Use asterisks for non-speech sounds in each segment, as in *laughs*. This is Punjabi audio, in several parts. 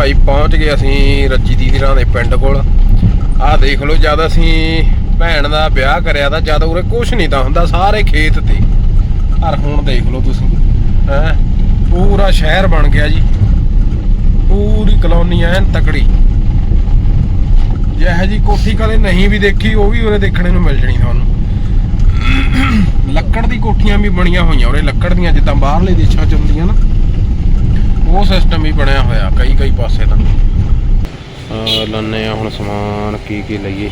ਭਾਈ ਪਹੁੰਚ ਗਏ ਅਸੀਂ ਰੱਜੀ ਦੀਦੀਆਂ ਦੇ ਪਿੰਡ ਕੋਲ। ਆਹ ਦੇਖ ਲਓ ਜਦ ਅਸੀਂ ਭੈਣ ਦਾ ਵਿਆਹ ਕਰਿਆ ਤਾਂ ਜਦ ਉਰੇ ਕੁਝ ਨਹੀਂ ਤਾਂ ਹੁੰਦਾ ਸਾਰੇ ਖੇਤ ਤੇ। ਪਰ ਹੁਣ ਦੇਖ ਲਓ ਤੁਸੀਂ, ਹੈ, ਪੂਰਾ ਸ਼ਹਿਰ ਬਣ ਗਿਆ ਜੀ। ਪੂਰੀ ਕਲੋਨੀ ਐਨ ਤਕੜੀ। ਜਿਹੋ ਜੀ ਕੋਠੀ ਕਦੇ ਨਹੀਂ ਵੀ ਦੇਖੀ, ਉਹ ਵੀ ਉਰੇ ਦੇਖਣੇ ਨੂੰ ਮਿਲ ਜਣੀ ਤੁਹਾਨੂੰ। ਲੱਕੜ ਦੀ ਕੋਠੀਆਂ ਵੀ ਬਣੀਆਂ ਹੋਈਆਂ, ਉਰੇ ਲੱਕੜ ਦੀਆਂ, ਜਿੱਦਾਂ ਬਾਹਰਲੇ ਦੇਸ਼ਾਂ 'ਚ ਹੁੰਦੀਆਂ ਨਾ। ਉਹ ਸਿਸਟਮ ਵੀ ਬਣਿਆ ਹੋਇਆ ਕਈ ਕਈ ਪਾਸੇ ਤਾਂ। ਆ ਲੰਨੇ ਆ ਹੁਣ ਸਮਾਨ ਕੀ ਕੀ ਲਈਏ।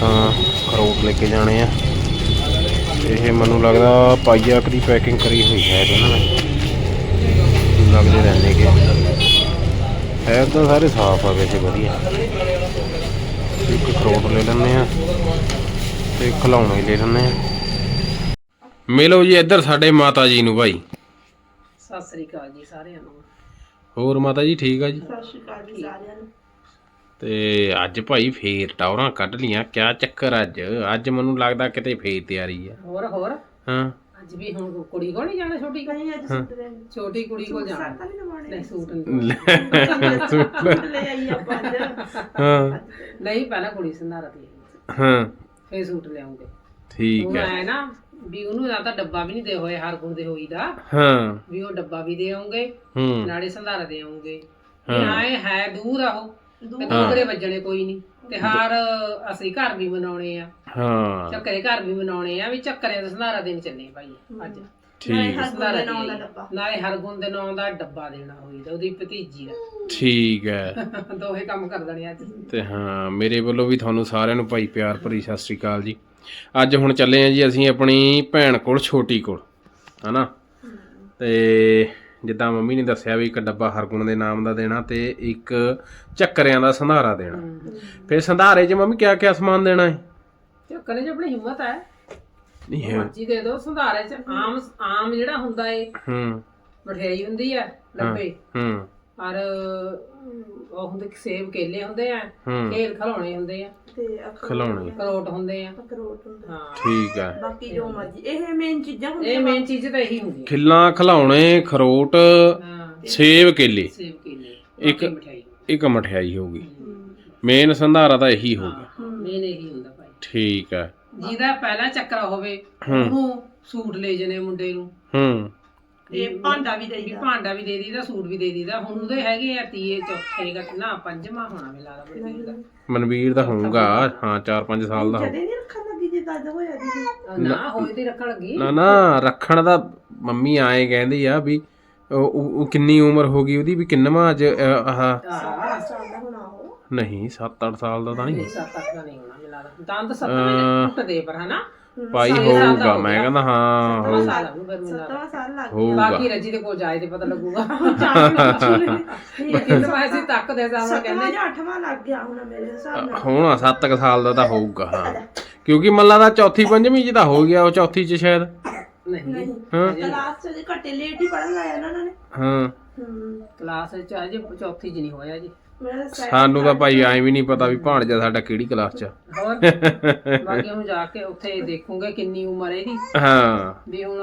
ਤਾਂ ਖਰੋਟ ਲੈ ਕੇ ਜਾਣੇ ਆ। ਇਹ ਮੈਨੂੰ ਲੱਗਦਾ ਪਾਈਆ ਕੁ ਦੀ ਪੈਕਿੰਗ ਕਰੀ ਹੋਈ ਹੈ ਇਹਨਾਂ ਨੇ ਲੱਗਦੇ ਰਹਿੰਦੇ ਕਿ। ਹੈ ਤਾਂ ਸਾਰੇ ਸਾਫ਼ ਆ ਵੈਸੇ ਵਧੀਆ। ਇੱਕ ਖਰੋਟ ਲੈ ਲੈਂਦੇ ਆ ਤੇ ਖਿਲਾਉਣੇ ਲੈ ਲੈਂਦੇ ਆ ਮਿਲੋ ਜੀ ਇੱਧਰ ਸਾਡੇ ਮਾਤਾ ਜੀ ਨੂੰ ਭਾਈ ਸਤਿ ਸ੍ਰੀ ਅਕਾਲ ਜੀ ਸਾਰਿਆਂ ਨੂੰ। ਹੋਰ ਮਾਤਾ ਜੀ ਠੀਕ ਆ ਜੀ? ਸਤਿ ਸ੍ਰੀ ਅਕਾਲ ਜੀ ਸਾਰਿਆਂ ਨੂੰ। ਤੇ ਅੱਜ ਭਾਈ ਫੇਰ ਟੌਰਾਂ ਕੱਢ ਲੀਆਂ। ਕਿਆ ਚੱਕਰ ਅੱਜ? ਅੱਜ ਮੈਨੂੰ ਲੱਗਦਾ ਕਿਤੇ ਫੇਰ ਤਿਆਰੀ ਆ। ਹੋਰ ਹੋਰ? ਹਾਂ। ਅੱਜ ਵੀ ਹੁਣ ਕੁੜੀ ਕੋਲ ਨਹੀਂ ਜਾਣਾ ਛੋਟੀ? ਕੋਲ ਅੱਜ ਸੂਟ ਲੈ ਛੋਟੀ ਕੁੜੀ ਕੋਲ ਜਾਣਾ। ਤਾਂ ਨਹੀਂ ਲਵਾਉਣੇ ਨਹੀਂ ਸੂਟ ਨਹੀਂ। ਲੈ, ਸੁੱਟ ਲੈ। ਲੈ ਆਈ ਆਪਾਂ ਅੱਜ। ਹਾਂ। ਨਹੀਂ ਪਹਿਲਾਂ ਕੁੜੀ ਸੰਧਾਰਾ ਦੀ ਹਾਂ। ਫੇਰ ਸੂਟ ਲਿਆਉਂਗੇ। ਠੀਕ ਉਹ ਹੈ ਹੈ ਨਾ ਵੀ ਉਹਨੂੰ ਜਾਂ ਤਾਂ ਡੱਬਾ ਵੀ ਨਹੀਂ ਦੇ ਹੋਏ ਹਰ ਗੁਣ ਦੇ ਹੋਈ ਦਾ। ਹਾਂ। ਵੀ ਉਹ ਡੱਬਾ ਵੀ ਦੇ ਆਉਂਗੇ ਹੂੰ। ਨਾਲੇ ਸੰਧਾਰਾ ਦੇ ਆਉਂਗੇ। ਹਾਂ। ਇਹ ਹੈ ਦੂਰ ਆ ਉਹ। ਦੂਰੇ। ਵੱਜਣੇ ਕੋਈ ਨਹੀਂ। ਤੇ ਹਾਰ ਅਸੀਂ ਘਰ ਵੀ ਮਨਾਉਣੇ ਆ। ਹਾਂ। ਚੱਕਰੇ ਘਰ ਵੀ ਮਨਾਉਣੇ ਆ ਵੀ ਚੱਕਰੇ ਦਾ ਸੰਧਾਰਾ ਦੇਣ ਚੱਲੇ ਭਾਈ ਅੱਜ। ਠੀਕ ਸੰਧਾਰਾ ਨਾਂ ਦਾ ਦੇ ਡੱਬਾ। ਨਾਲੇ ਹਰਗੁਣ ਦੇ ਨਾਂ ਦਾ ਡੱਬਾ ਦੇਣਾ ਹੋਈ ਤਾਂ ਉਹਦੀ ਭਤੀਜੀ ਦਾ ਠੀਕ ਹੈ। *laughs* ਦੋਹੇ ਕੰਮ ਕਰ ਦੇਣੇ ਅੱਜ। ਤੇ ਹਾਂ ਮੇਰੇ ਵੱਲੋਂ ਵੀ ਤੁਹਾਨੂੰ ਸਾਰਿਆਂ ਨੂੰ ਭਾਈ ਪਿਆਰ ਭਰੀ ਸਤਿ ਸ੍ਰੀ ਅਕਾਲ ਜੀ। ਅੱਜ ਹੁਣ ਚੱਲੇ ਆ ਜੀ ਅਸੀਂ ਆਪਣੀ ਭੈਣ ਕੋਲ ਛੋਟੀ ਕੋਲ ਹਨਾ? ਤੇ ਜਿੱਦਾਂ ਮੰਮੀ ਨੇ ਦੱਸਿਆ ਵੀ ਇੱਕ ਡੱਬਾ ਹਰਗੁਣ ਦੇ ਨਾਮ ਦਾ ਦੇਣਾ ਤੇ ਇੱਕ ਚੱਕਰਿਆਂ ਦਾ ਸੰਧਾਰਾ ਦੇਣਾ। ਫਿਰ ਸੰਧਾਰੇ 'ਚ ਮੰਮੀ ਕਿਆ ਕਿਆ ਸਮਾਨ ਦੇਣਾ ਹੈ? ਚੱਕਰੇ 'ਚ ਆਪਣੀ ਹਿੰਮਤ ਹੈ। ਨਹੀਂ ਹੈ। ਮਰਜ਼ੀ ਦੇ ਦਿਓ ਸੰਧਾਰੇ 'ਚ ਆਮ ਆਮ ਜਿਹੜਾ ਹੁੰਦਾ ਏ ਹੂੰ। ਮਠਿਆਈ ਹੁੰਦੀ ਆ ਡੱਬੇ। ਹੂੰ। ਔਰ ਉਹ ਹੁੰਦੇ ਸੇਬ ਕੇਲੇ ਹੁੰਦੇ ਆ ਖੇਲ ਖਿਲਾਉਣੇ ਹੁੰਦੇ ਆ। ਤੇ ਅਖਰੋਟ ਕਰੋਟ ਹੁੰਦੇ ਆ। ਅਖਰੋਟ ਹੁੰਦਾ ਹਾਂ। ਠੀਕ ਹੈ। ਬਾਕੀ ਜੋ ਮਰਜ਼ੀ ਇਹ ਮੇਨ ਚੀਜ਼ਾਂ ਇਹ ਹੁੰਦੀਆਂ ਮੇਨ ਚੀਜ਼ ਤਾਂ ਇਹੀ ਹੁੰਦੀ ਖਿੱਲਾਂ ਖਿਲਾਉਣੇ ਖਰੋਟ ਹਾਂ। ਸੇਬ ਕੇਲੇ। ਸੇਬ ਕੇਲੇ ਇੱਕ- ਬਾਕੀ ਮਠਿਆਈ। ਇੱਕ ਮਠਿਆਈ ਹੋਊਗੀ ਮੇਨ ਸੰਧਾਰਾ ਤਾਂ ਇਹੀ ਹੋਊਗਾ ਮੇਨ ਇਹੀ ਹੁੰਦਾ ਭਾਈ। ਠੀਕ ਹੈ। ਜਿਹਦਾ ਪਹਿਲਾ ਚੱਕਰਾ ਹੋਵੇ ਉਹਨੂੰ ਸੂਟ ਲੈ ਜਨੇ ਮੁੰਡੇ ਨੂੰ। ਹੂੰ। ਇਹ ਭਾਂਡਾ ਵੀ ਵੀ ਦੇਈਦਾ ਭਾਂਡਾ ਵੀ ਦੇ ਦੀਦਾ ਸੂਟ ਵੀ ਦੇ ਦੀਦਾ ਹੁਣ ਉਹਦੇ ਹੈਗੇ ਆ ਤੀਏ ਚੌਥੇ ਗਾ ਨਾ ਪੰਜਵਾਂ ਹੋਣਾ ਮੈਨੂੰ ਲੱਗਦਾ ਬਲਵੀਰ ਦਾ। ਮਨਵੀਰ ਦਾ ਹੋਊਗਾ ਹਾਂ 4-5 ਸਾਲ ਦਾ ਹੋਊ। ਜਦੇ ਨਹੀਂ ਰੱਖਣ ਲੱਗੀ ਜੇ ਦਾਦਾ ਹੋਇਆ ਜੀ। ਅਹ ਨਾ ਹੋਏ ਤੇ ਰੱਖਣ ਲੱਗੀ। ਨਾ ਨਾ ਰੱਖਣ ਦਾ ਮੰਮੀ ਆਏ ਕਹਿੰਦੀ ਆ ਵੀ ਉਹ- ਉਹ ਉਹ ਕਿੰਨੀ ਉਮਰ ਹੋ ਗਈ ਉਹਦੀ ਵੀ ਕਿੰਨਵਾਂ ਅੱਜ ਅ, ਆਹ। ਹੋਣਾ ਨਹੀਂ 7-8 ਸਾਲ ਦਾ ਤਾਂ ਨਹੀਂ ਸੱਤ ਅੱਠ ਦਾ ਨਹੀਂ ਹੋਣਾ ਮੈਨੂੰ ਲੱਗਦਾ। ਦੰਦ ਸੱਤਵੇਂ ਟੁੱਟਦੇ ਪਰ ਹਨਾ? ਭਾਈ ਹੋਊਗਾ ਮੈਂ ਕਹਿੰਦਾ ਹਾਂ ਸੱਤਵਾਂ ਸਾਲ ਮੈਨੂੰ ਲੱਗਦਾ। ਸਾਲ ਲੱਗ ਹੋਊਗਾ। ਬਾਕੀ ਰੱਜੀ ਦੇ ਕੋਲ ਜਾਏ ਤੇ ਪਤਾ ਲੱਗੂਗਾ। ਗਿਆ ਕਿੰਨੇ ਪੈਸੇ ਤੱਕ ਦੇ ਸਾਹਮਣੇ ਸੱਤਵਾਂ ਕਹਿੰਦੇ ਜਾਂ ਅੱਠਵਾਂ ਲੱਗ ਗਿਆ ਹੁਣ ਮੇਰੇ ਹਿਸਾਬ ਨਾਲ। ਹੋਣਾ 7 ਸਾਲ ਦਾ ਤਾਂ ਹੋਊਗਾ ਹਾਂ। ਕਿਉਂਕਿ ਮੱਲਾ ਦਾ ਚੌਥੀ ਪੰਜਵੀਂ ਚ ਤਾਂ ਹੋ ਗਿਆ ਉਹ ਚੌਥੀ ਚ ਸ਼ਾਇਦ। ਨਹੀਂ। ਹਾਂ। ਕਲਾਸ ਚ ਘੱਟੇ ਲੇਟ ਹੀ ਪੜਨ ਲਾਇਆ ਨਾ ਉਹਨਾਂ ਨੇ। ਹਾਂ। ਹੂੰ ਕਲਾਸ ਵਿੱਚ ਅਜੇ ਚੌਥੀ ਚ ਨਹੀਂ ਹੋਇਆ ਜੀ। ਸਾਨੂੰ ਤਾਂ ਭਾਈ ਐਂ ਵੀ ਨਹੀਂ ਪਤਾ ਵੀ ਭਾਣਜਾ ਸਾਡਾ ਕਿਹੜੀ ਕਲਾਸ ਚ ਆ। ਹੋਰ? *laughs* ਬਾਕੀ ਹੁਣ ਜਾ ਕੇ ਉੱਥੇ ਦੇਖੂਗੇ ਕਿੰਨੀ ਉਮਰ ਹੈ ਇਹਦੀ। ਹਾਂ। ਵੀ ਹੁਣ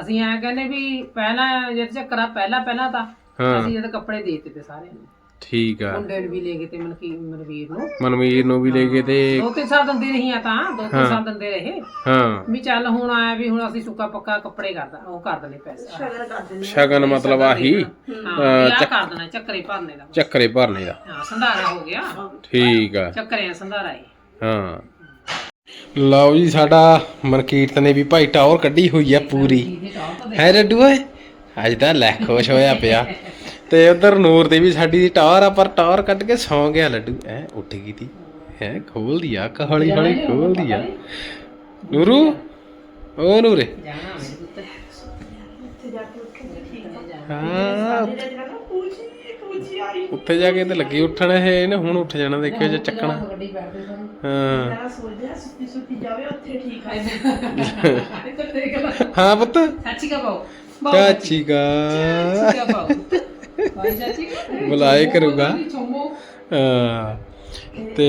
ਅਸੀਂ ਐ ਕਹਿੰਦੇ ਵੀ ਪਹਿਲਾਂ ਜਦ ਚੱਕਰਾ ਪਹਿਲਾਂ ਪਹਿਲਾਂ ਤਾਂ ਹਾਂ। ਅਸੀਂ ਜਦ ਕੱਪੜੇ ਦੇ ਦਿੱਤੇ ਤੇ ਸਾਰਿਆਂ ਨੂੰ। ਠੀਕ ਆ। ਮੁੰਡੇ ਨੂੰ ਵੀ ਲੈ ਗਏ ਤੇ ਮਨਕੀ ਮਨਵੀਰ ਨੂੰ। ਮਨਵੀਰ ਨੂੰ ਵੀ ਲੈ ਗਏ ਤੇ ਦੋ ਤਿੰਨ ਸਾਲ ਦਿੰਦੇ ਰਹੀਆਂ ਤਾਂ ਦੋ ਤਿੰਨ ਸਾਲ ਦਿੰਦੇ ਰਹੇ। ਹਾਂ। ਵੀ ਚੱਲ ਹੁਣ ਆਇਆ ਵੀ ਹੁਣ ਅਸੀਂ ਸੁੱਕਾ ਪੱਕਾ ਕੱਪੜੇ ਕਰਦਾ ਉਹ ਕਰ ਦਨੇ ਪੈਸੇ। ਸ਼ਗਨ ਕਰ ਦਿੰਦੇ ਸ਼ਗਨ ਮਤਲਬ ਆਹੀ। ਹਾਂ ਕਰ ਦੇਣਾ ਚੱਕਰੇ ਭਰਨੇ ਦਾ। ਚੱਕਰੇ ਭਰਨੇ ਦਾ। ਹਾਂ ਸੰਧਾਰਾ ਹੋ ਗਿਆ। ਠੀਕ ਆ। ਚੱਕਰੇ ਸੰਧਾਰਾ ਹੈ। ਹਾਂ। ਲਓ ਜੀ ਸਾਡਾ ਮਨਕੀਰਤ ਨੇ ਵੀ ਭਾਈ ਟਾਵਰ ਕੱਢੀ ਹੋਈ ਆ ਪੂਰੀ। ਹੈ ਰੱਡੂ ਓਏ ਅੱਜ ਤਾਂ ਲੈ ਖੁਸ਼ ਹੋਇਆ ਪਿਆ। ਤੇ ਉਧਰ ਨੂਰ ਤੇ ਵੀ ਸਾਡੀ ਦੀ ਟਾਵਰ ਆ ਪਰ ਟਾਵਰ ਕੱਢ ਕੇ ਸੌਂ ਗਿਆ ਲੱਡੂ। ਐ ਉੱਠ ਗਈ ਤੀ। ਹੈ ਖੋਲਦੀ ਆ ਕ ਹੌਲੀ ਖੋਲਦੀ ਆ। ਨੂਰੂ ਓ ਨੂਰੇ। ਜਾਣਾ ਮੇਰੇ ਪੁੱਤ। ਉੱਥੇ ਜਾ ਕੇ ਉੱਠੂਗੇ ਠੀਕ ਆ ਹਾਂ। ਮੇਰੇ ਜਿਹੜਾ ਨਾ ਪੂਛੀ ਪੂਛੀ ਆਈ। ਉੱਥੇ ਜਾ ਕੇ ਤੇ ਲੱਗੀ ਉੱਠਣ ਇਹ ਇਹਨੇ ਹੁਣ ਉੱਠ ਜਾਣਾ ਦੇਖਿਓ ਜੇ ਚੱਕਣਾ। ਹਾਂ। ਸੁੱਤੀ ਸੁੱਤੀ ਜਾਵੇ ਉੱਥੇ ਠੀਕ ਆ। *laughs* ਹਾਂ ਪੁੱਤ। ਚਾਚੀ ਕਾ ਪਾਓ ਚਾਚੀ ਕਾ। ਚਾਚੀ ਕਾ ਪਾਓ ਭਾਈ ਚਾਚੀ ਬੁਲਾਏ ਕਰੂਗਾ। ਤੇ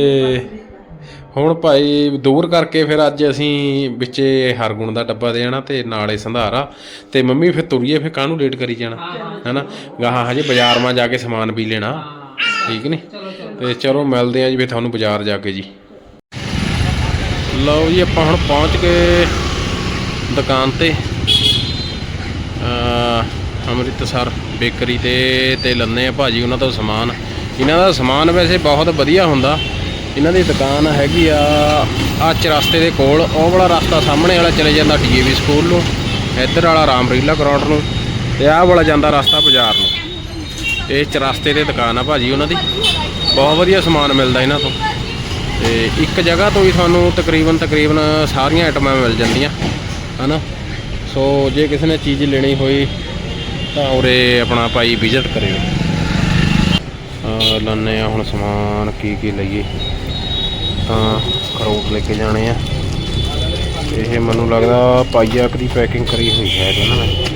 ਹੁਣ ਭਾਈ ਦੂਰ ਕਰਕੇ ਫਿਰ ਅੱਜ ਅਸੀਂ ਵਿੱਚੇ ਹਰਗੁਣ ਦਾ ਡੱਬਾ ਦੇ ਜਾਣਾ ਤੇ ਨਾਲੇ ਸੰਧਾਰਾ ਤੇ ਮੰਮੀ ਫਿਰ ਤੁਰੀਏ ਫਿਰ ਕਾਹਨੂੰ ਲੇਟ ਕਰੀ ਜਾਣਾ? ਹੈਨਾ? ਗਾਹਾਂ ਹਜੇ ਬਾਜ਼ਾਰ ਮਾ ਜਾ ਕੇ ਸਮਾਨ ਵੀ ਲੈਣਾ। ਠੀਕ ਨਹੀਂ ਤੇ ਚਲੋ ਮਿਲਦੇ ਆ ਜੀ ਫਿਰ ਤੁਹਾਨੂੰ ਬਾਜ਼ਾਰ ਜਾ ਕੇ ਜੀ। ਲਓ ਜੀ ਆਪਾਂ ਹੁਣ ਪਹੁੰਚ ਗਏ ਦੁਕਾਨ ਤੇ। ਅ ਅੰਮ੍ਰਿਤਸਰ। ਬੇਕਰੀ ਤੇ ਤੇ ਲੰਨੇ ਆ ਭਾਜੀ ਉਹਨਾਂ ਤੋਂ ਸਮਾਨ। ਇਹਨਾਂ ਦਾ ਸਮਾਨ ਵੈਸੇ ਬਹੁਤ ਵਧੀਆ ਹੁੰਦਾ। ਇਹਨਾਂ ਦੀ ਦੁਕਾਨ ਹੈਗੀ ਆ ਆ ਚਰਸਤੇ ਦੇ ਕੋਲ। ਉਹ ਵਾਲਾ ਰਸਤਾ ਸਾਹਮਣੇ ਵਾਲਾ ਚਲੇ ਜਾਂਦਾ ਡੀਏਵੀ ਸਕੂਲ ਨੂੰ। ਇੱਧਰ ਵਾਲਾ ਰਾਮਰੀਲਾ ਗਰਾਊਂਡ ਨੂੰ। ਤੇ ਆਹ ਵਾਲਾ ਜਾਂਦਾ ਰਸਤਾ ਬਾਜ਼ਾਰ ਨੂੰ। ਇਹ ਚਰਸਤੇ ਤੇ ਦੁਕਾਨ ਆ ਭਾਜੀ ਉਹਨਾਂ ਦੀ। ਬਹੁਤ ਵਧੀਆ ਸਮਾਨ ਮਿਲਦਾ ਇਹਨਾਂ ਤੋਂ। ਤੇ ਇੱਕ ਜਗ੍ਹਾ ਤੋਂ ਹੀ ਤੁਹਾਨੂੰ ਤਕਰੀਬਨ ਤਕਰੀਬਨ ਸਾਰੀਆਂ ਆਈਟਮਾਂ ਮਿਲ ਜਾਂਦੀਆਂ। ਹਨਾ? ਸੋ ਜੇ ਕਿਸੇ ਨੇ ਚੀਜ਼ ਲੈਣੀ ਹੋਈ ਤਾਂ ਉਰੇ ਆਪਣਾ ਭਾਈ ਵਿਜ਼ਿਟ ਕਰਿਓ ਆ ਲੰਨੇ ਆ ਹੁਣ ਸਮਾਨ, ਕੀ ਕੀ ਲਈਏ। ਤਾਂ ਖਰੋਟ ਲੈ ਕੇ ਜਾਣੇ ਆ। ਇਹ ਮੈਨੂੰ ਲੱਗਦਾ ਪਾਈਆ ਕੁ ਦੀ ਪੈਕਿੰਗ ਕਰੀ ਹੋਈ ਹੈ ਇਹਨਾਂ ਨੇ।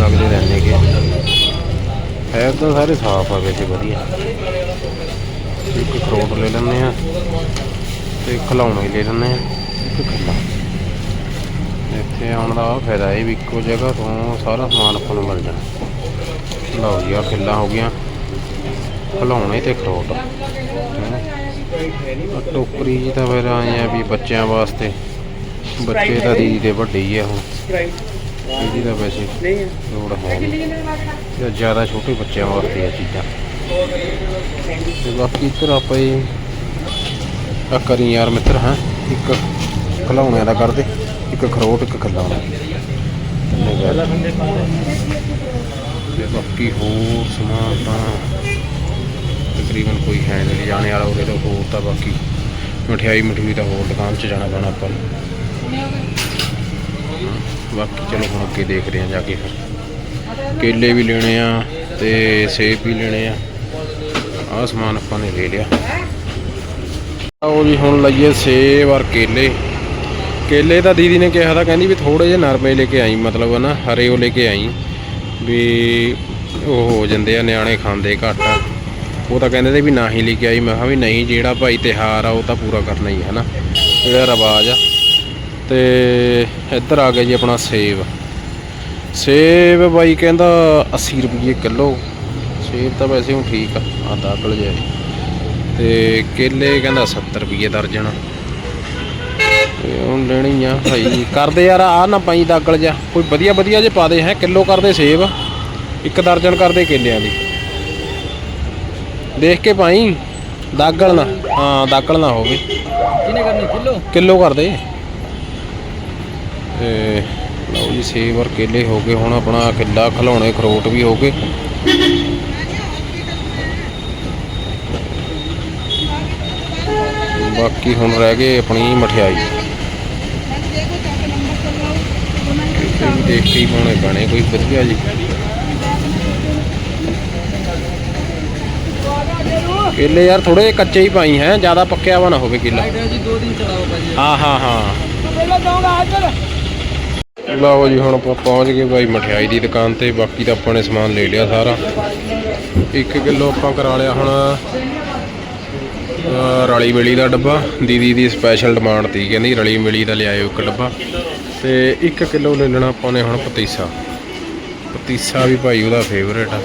ਲੱਗਦੇ ਰਹਿੰਦੇ ਕਿ। ਹੈ ਤਾਂ ਸਾਰੇ ਸਾਫ਼ ਆ ਵੈਸੇ ਵਧੀਆ। ਇੱਕ ਖਰੋਟ ਲੈ ਲੈਂਦੇ ਆ ਤੇ ਖਿਲਾਉਣੇ ਲੈ ਲੈਂਦੇ ਆ ਇੱਕ ਖੱਲਾ। ਇੱਥੇ ਆਉਣ ਦਾ ਫਾਇਦਾ ਇਹ ਵੀ ਇੱਕੋ ਜਗ੍ਹਾ ਤੋਂ ਸਾਰਾ ਸਮਾਨ ਆਪਾਂ ਨੂੰ ਮਿਲ ਜਾਣਾ। ਲਓ ਜੀ ਆ ਖਿੱਲਾ ਹੋ ਗਿਆ ਖਿਲਾਉਣੇ ਤੇ ਖਰੋਟ। ਟੋਕਰੀ ਜੀ ਤਾਂ ਫਿਰ ਆਏ ਆ ਵੀ ਬੱਚਿਆਂ ਵਾਸਤੇ। ਬੱਚੇ ਤਾਂ ਦੀਦੀ ਦੇ ਵੱਡੇ ਹੀ ਆ ਹੁਣ। ਇਹਦੀ ਤਾਂ ਵੈਸੇ ਲੋੜ ਹੈ ਨਹੀਂ। ਜਾਂ ਜ਼ਿਆਦਾ ਛੋਟੇ ਬੱਚਿਆਂ ਵਾਸਤੇ ਆ ਚੀਜ਼ਾਂ। ਤੇ ਬਾਕੀ ਇੱਧਰ ਆਪਾਂ ਇਹ ਆ ਕਰੀ ਯਾਰ ਮਿੱਤਰ ਹਾਂ? ਇੱਕ ਖਿਲਾਉਣਿਆਂ ਦਾ ਕਰਦੇ। ਇੱਕ ਖਰੋਟ ਇੱਕ ਖਿਲਾਉਣਾ ਬਾਕੀ ਹੋਰ ਸਮਾਨ ਤਾਂ ਤਕਰੀਬਨ ਕੋਈ ਹੈ ਨਹੀਂ। ਜਾਣੇ ਵਾਲਾ ਉਹਦੇ ਤੋਂ ਹੋਰ ਤਾਂ ਬਾਕੀ ਮਠਿਆਈ ਮਠੂਈ ਤਾਂ ਹੋਰ ਦੁਕਾਨ 'ਚ ਜਾਣਾ ਪੈਣਾ ਆਪਾਂ ਨੂੰ। ਬਾਕੀ ਚਲੋ ਹੁਣ ਅੱਗੇ ਦੇਖਦੇ ਹਾਂ ਜਾ ਕੇ ਫਿਰ। ਕੇਲੇ ਵੀ ਲੈਣੇ ਆ ਤੇ ਸੇਬ ਵੀ ਲੈਣੇ ਆ। ਆਹ ਸਮਾਨ ਆਪਾਂ ਨੇ ਲੈ ਲਿਆ। ਆਓ ਜੀ, ਹੁਣ ਲਈਏ ਸੇਬ ਔਰ ਕੇਲੇ। ਕੇਲੇ ਤਾਂ ਦੀਦੀ ਨੇ ਕਿਹਾ ਤਾਂ ਕਹਿੰਦੀ ਵੀ ਥੋੜੇ ਜਿਹੇ ਨਰਮੇ ਲੈ ਕੇ ਆਈ, ਮਤਲਬ ਨਾ ਹਰੇ ਉਹ ਲੈ ਕੇ ਆਈ ਵੀ ਉਹ ਹੋ ਜਾਂਦੇ ਆ, ਨਿਆਣੇ ਖਾਂਦੇ ਘੱਟ। ਉਹ ਤਾਂ ਕਹਿੰਦੇ ਤੇ ਵੀ ਨਾ ਹੀ ਲੈ ਕੇ ਆਈ, ਮੈਂ ਕਿਹਾ ਵੀ ਨਹੀਂ, ਜਿਹੜਾ ਭਾਈ ਤਿਹਾਰ ਆ, ਉਹ ਤਾਂ ਪੂਰਾ ਕਰਨਾ ਹੀ ਹੈ ਨਾ ਜਿਹੜਾ ਰਿਵਾਜ ਆ। ਤੇ ਇੱਧਰ ਆ ਗਿਆ ਜੀ ਆਪਣਾ ਸੇਬ। ਸੇਬ ਬਾਈ ਕਹਿੰਦਾ 80 ਰੁਪਏ ਕਿਲੋ। ਸੇਬ ਤਾਂ ਵੈਸੇ ਹੁਣ ਠੀਕ ਆ ਆ ਦਾਖਲ ਜਿਹਾ। ਹੈ। ਤੇ ਕੇਲੇ ਕਹਿੰਦਾ 70 ਰੁਪਏ ਦਰਜਨ। ਹੁਣ ਲੈਣੀ ਆ ਭਾਈ। ਕਰਦੇ ਯਾਰ ਆ ਨਾ ਪਾਈ ਦਾਗਲ ਜਾ ਕੋਈ ਵਧੀਆ ਵਧੀਆ ਜੇ ਪਾ ਦੇ ਹੈ ਕਿਲੋ ਕਰਦੇ ਸੇਬ। ਇੱਕ ਦਰਜਨ ਕਰਦੇ ਕੇਲਿਆਂ ਦੀ। ਦੇਖ ਕੇ ਪਾਈ ਦਾਗਲ ਨਾ ਹਾਂ ਦਾਗਲ ਨਾ ਹੋਵੇ। ਕਿਨੇ ਕਰਨੇ ਕਿਲੋ? ਕਿਲੋ ਕਰ ਦੇ ਤੇ ਲਓ ਜੀ ਸੇਬ ਔਰ ਕੇਲੇ ਹੋ ਗਏ। ਹੁਣ ਆਪਣਾ ਕਿੱਲਾ ਖਿਲਾਉਣੇ ਖਰੋਟ ਵੀ ਹੋ ਗਏ। ਬਾਕੀ ਹੁਣ ਰਹਿ ਗਏ ਆਪਣੀ ਮਠਿਆਈ ਇਹ ਵੀ ਦੇਖ ਕੇ ਹੀ ਪਾਉਣੇ ਪੈਣੇ ਕੋਈ ਵਧੀਆ ਜੀ। ਕੇਲੇ ਯਾਰ ਥੋੜੇ ਕੱਚੇ ਹੀ ਪਾਈ ਹੈ ਜ਼ਿਆਦਾ ਪੱਕਿਆ ਵਾ ਨਾ ਹੋਵੇ ਕੇਲਾ। ਜੀ ਦੋ ਦਿਨ ਚਲਾਓ ਭਾਜੀ ਹਾਂ ਹਾਂ ਹਾਂ। ਲਓ ਜੀ ਹੁਣ ਆਪਾਂ ਪਹੁੰਚ ਗਏ ਬਾਈ ਮਠਿਆਈ ਦੀ ਦੁਕਾਨ ਤੇ ਬਾਕੀ ਤਾਂ ਆਪਾਂ ਨੇ ਸਮਾਨ ਲੈ ਲਿਆ ਸਾਰਾ। 1 ਕਿਲੋ ਆਪਾਂ ਕਰਾ ਲਿਆ ਹੁਣ ਰਲੀ ਮਿਲੀ ਦਾ ਡੱਬਾ। ਦੀਦੀ ਦੀ ਸਪੈਸ਼ਲ ਡਿਮਾਂਡ ਤੀ ਕਹਿੰਦੀ ਰਲੀ ਮਿਲੀ ਦਾ ਲਿਆਇਓ ਇੱਕ ਡੱਬਾ। ਤੇ 1 ਕਿਲੋ ਲੈ ਲੈਣਾ ਆਪਾਂ ਨੇ ਹੁਣ ਪਤੀਸਾ। ਪਤੀਸਾ ਵੀ ਭਾਈ ਉਹਦਾ ਫੇਵਰੇਟ ਆ।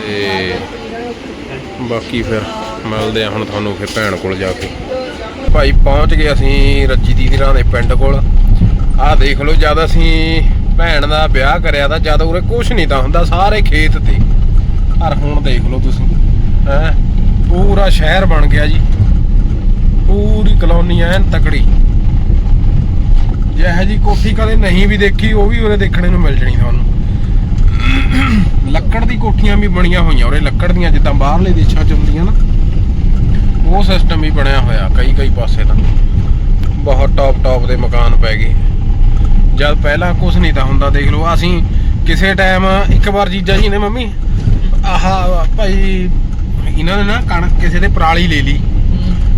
ਤੇ ਬਾਕੀ ਫਿਰ ਮਿਲਦੇ ਆ ਹੁਣ ਤੁਹਾਨੂੰ ਫਿਰ ਭੈਣ ਕੋਲ ਜਾ ਕੇ। ਭਾਈ ਪਹੁੰਚ ਗਏ ਅਸੀਂ ਰੱਜੀ ਦੀਦੀ ਰਾਂ ਦੇ ਪਿੰਡ ਕੋਲ। ਆਹ ਦੇਖ ਲਓ ਜਦ ਅਸੀਂ ਭੈਣ ਦਾ ਵਿਆਹ ਕਰਿਆ ਤਾਂ ਜਦ ਉਰੇ ਕੁਝ ਨਹੀਂ ਤਾਂ ਹੁੰਦਾ ਸਾਰੇ ਖੇਤ ਤੇ। ਪਰ ਹੁਣ ਦੇਖ ਲਓ ਤੁਸੀਂ, ਹੈ, ਪੂਰਾ ਸ਼ਹਿਰ ਬਣ ਗਿਆ ਜੀ। ਪੂਰੀ ਕਲੋਨੀ ਐਨ ਤਕੜੀ। ਜਿਹੋ ਜੀ ਕੋਠੀ ਕਦੇ ਨਹੀਂ ਵੀ ਦੇਖੀ ਉਹ ਵੀ ਉਰੇ ਦੇਖਣੇ ਨੂੰ ਮਿਲ ਜਣੀ ਤੁਹਾਨੂੰ ਲੱਕੜ ਦੀ ਕੋਠੀਆਂ ਵੀ ਬਣੀਆਂ ਹੋਈਆਂ ਉਰੇ ਲੱਕੜ ਦੀਆਂ ਜਿੱਦਾਂ ਬਾਹਰਲੇ ਦੇਸ਼ਾਂ 'ਚ ਹੁੰਦੀਆਂ ਨਾ। ਉਹ ਸਿਸਟਮ ਵੀ ਬਣਿਆ ਹੋਇਆ ਕਈ ਕਈ ਪਾਸੇ ਤਾਂ। ਬਹੁਤ ਟੌਪ ਟੌਪ ਦੇ ਮਕਾਨ ਪੈ ਗਏ। ਜਦ ਪਹਿਲਾਂ ਕੁਝ ਨਹੀਂ ਤਾਂ ਹੁੰਦਾ ਦੇਖ ਲਓ ਅਸੀਂ ਕਿਸੇ ਟਾਈਮ ਇੱਕ ਵਾਰ ਜੀਜਾ ਜੀ ਨੇ ਮੰਮੀ ਆਹ ਭਾਈ ਇਹਨਾਂ ਨੇ ਨਾ ਕਣਕ ਕਿਸੇ ਦੇ ਪਰਾਲੀ ਲੈ ਲਈ।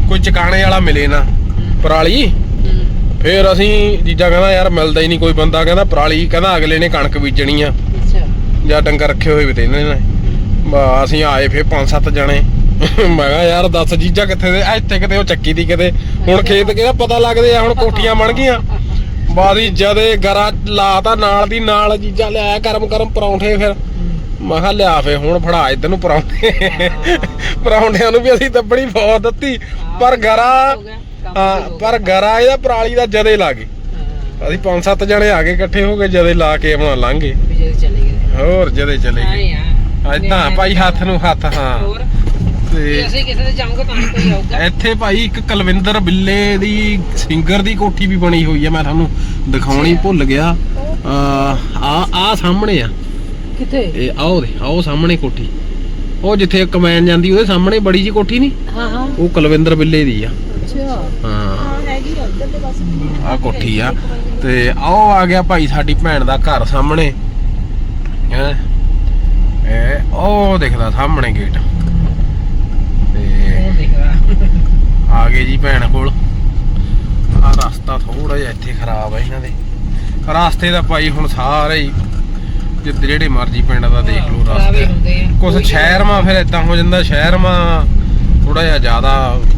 ਕੋਈ ਚਕਾਣੇ ਵਾਲਾ ਮਿਲੇ ਨਾ। ਪਰਾਲੀ? ਫੇਰ ਅਸੀਂ ਜੀਜਾ ਕਹਿੰਦਾ ਯਾਰ ਮਿਲਦਾ ਹੀ ਨਹੀਂ ਕੋਈ ਬੰਦਾ। ਕਹਿੰਦਾ ਪਰਾਲੀ ਕਹਿੰਦਾ ਅਗਲੇ ਨੇ ਕਣਕ ਬੀਜਣੀ ਆ। ਅੱਛਾ। ਜਾਂ ਡੰਗਰ ਰੱਖੇ ਹੋਏ ਵੀ ਤੇ ਇਹਨਾਂ ਨੇ। ਬਾ ਅਸੀਂ ਆਏ ਫੇਰ ਪੰਜ ਸੱਤ ਜਣੇ। ਮੈਂ ਕਿਹਾ ਯਾਰ ਦੱਸ ਜੀਜਾ ਕਿੱਥੇ ਦੇ? ਇੱਥੇ ਕਿਤੇ ਉਹ ਚੱਕੀ ਦੀ ਕਿਤੇ। ਹੁਣ ਖੇਤ ਕਿਹਦਾ ਪਤਾ ਲੱਗਦੇ ਆ ਹੁਣ ਕੋਠੀਆਂ ਬਣ ਗਈਆਂ। ਬਾਦੀ ਜਦੇ ਗਰਾ ਲਾਤਾ ਨਾਲ ਦੀ ਨਾਲ ਜੀਜਾ ਲਿਆਇਆ ਗਰਮ ਗਰਮ ਪਰੌਂਠੇ ਫਿਰ। ਮੈਂ ਕਿਹਾ ਲਿਆ ਫੇ ਹੁਣ ਫੜਾ ਇੱਧਰ ਨੂੰ ਪਰੌਂਠੇ। ਪਰੌਂਠਿਆਂ ਨੂੰ ਵੀ ਅਸੀਂ ਦੱਬੜੀ ਬਹੁਤ ਦਿੱਤੀ। ਪਰ ਗਰਾ ਹਾਂ ਪਰ ਗਰਾ ਇਹਦਾ ਪਰਾਲੀ ਦਾ ਜਦੇ ਲਾ ਗਏ। ਅਸੀਂ ਪੰਜ ਸੱਤ ਜਣੇ ਆ ਗਏ ਇਕੱਠੇ ਹੋ ਕੇ ਜਦੇ ਲਾ ਕੇ ਆਪਣਾ ਲੰਘ। ਗਏ ਚਲੇ ਗਏ। ਹੋਰ ਜਦੇ ਚਲੇ ਗਏ। ਹਾਂ ਏਦਾਂ ਭਾਈ ਹੱਥ ਨੂੰ ਹੱਥ ਹਾਂ। ਹੋਰ? ਤੇ ਅਸੀਂ ਕਿਸੇ ਦੇ ਜਾਵਾਂਗੇ ਤਾਂ ਕੋਈ ਆਊਗਾ। ਇੱਥੇ ਭਾਈ ਇੱਕ ਕੁਲਵਿੰਦਰ ਬਿੱਲੇ ਦੀ ਸਿੰਗਰ ਦੀ ਕੋਠੀ ਵੀ ਬਣੀ ਹੋਈ ਹੈ ਮੈਂ ਤੁਹਾਨੂੰ ਦਿਖਾਉਣੀ ਭੁੱਲ ਗਿਆ। ਆ ਆ ਸਾਹਮਣੇ ਆ। ਕਿੱਥੇ? ਇਹ ਆਓ ਦੇ ਆਓ ਸਾਹਮਣੇ ਕੋਠੀ। ਉਹ ਜਿੱਥੇ ਕਮੈਨ ਜਾਂਦੀ ਉਹਦੇ ਸਾਹਮਣੇ ਬੜੀ ਜੀ ਕੋਠੀ ਨਹੀਂ ਹਾਂ ਹਾਂ। ਉਹ ਕੁਲਵਿੰਦਰ ਬਿੱਲੇ ਦੀ ਆ। ਅੱਛਾ। ਹਾਂ। ਹੈਗੀ ਆ ਪਾਸੇ। ਕੋਠੀ ਆ। ਤੇ ਆਓ ਆ ਗਿਆ ਭਾਈ ਸਾਡੀ ਭੈਣ ਦਾ ਘਰ ਸਾਹਮਣੇ। ਹੈ? ਇਹ ਉਹ ਦਿਖਦਾ ਸਾਹਮਣੇ ਗੇਟ। ਤੇ ਉਹ ਦੇਖਦਾ। ਆ ਗਏ ਜੀ ਭੈਣ ਕੋਲ। ਆ ਰਸਤਾ ਥੋੜਾ ਜਿਹਾ ਇੱਥੇ ਖਰਾਬ ਹੈ ਇਹਨਾਂ ਦੇ। ਰਸਤੇ ਦਾ ਭਾਈ ਹੁਣ ਸਾਰੇ ਹੀ ਜਿੱਦ ਜਿਹੜੇ ਮਰਜ਼ੀ ਪਿੰਡ ਦਾ ਦੇਖ ਲਓ ਹੀ ਰਸਤਾ। ਕੁਝ ਸ਼ਹਿਰ ਮਾ ਫਿਰ ਇਦਾਂ ਹੋ ਜਾਂਦਾ ਸ਼ਹਿਰ ਮਾ ਥੋੜਾ ਜਿਹਾ ਜ਼ਿਆਦਾ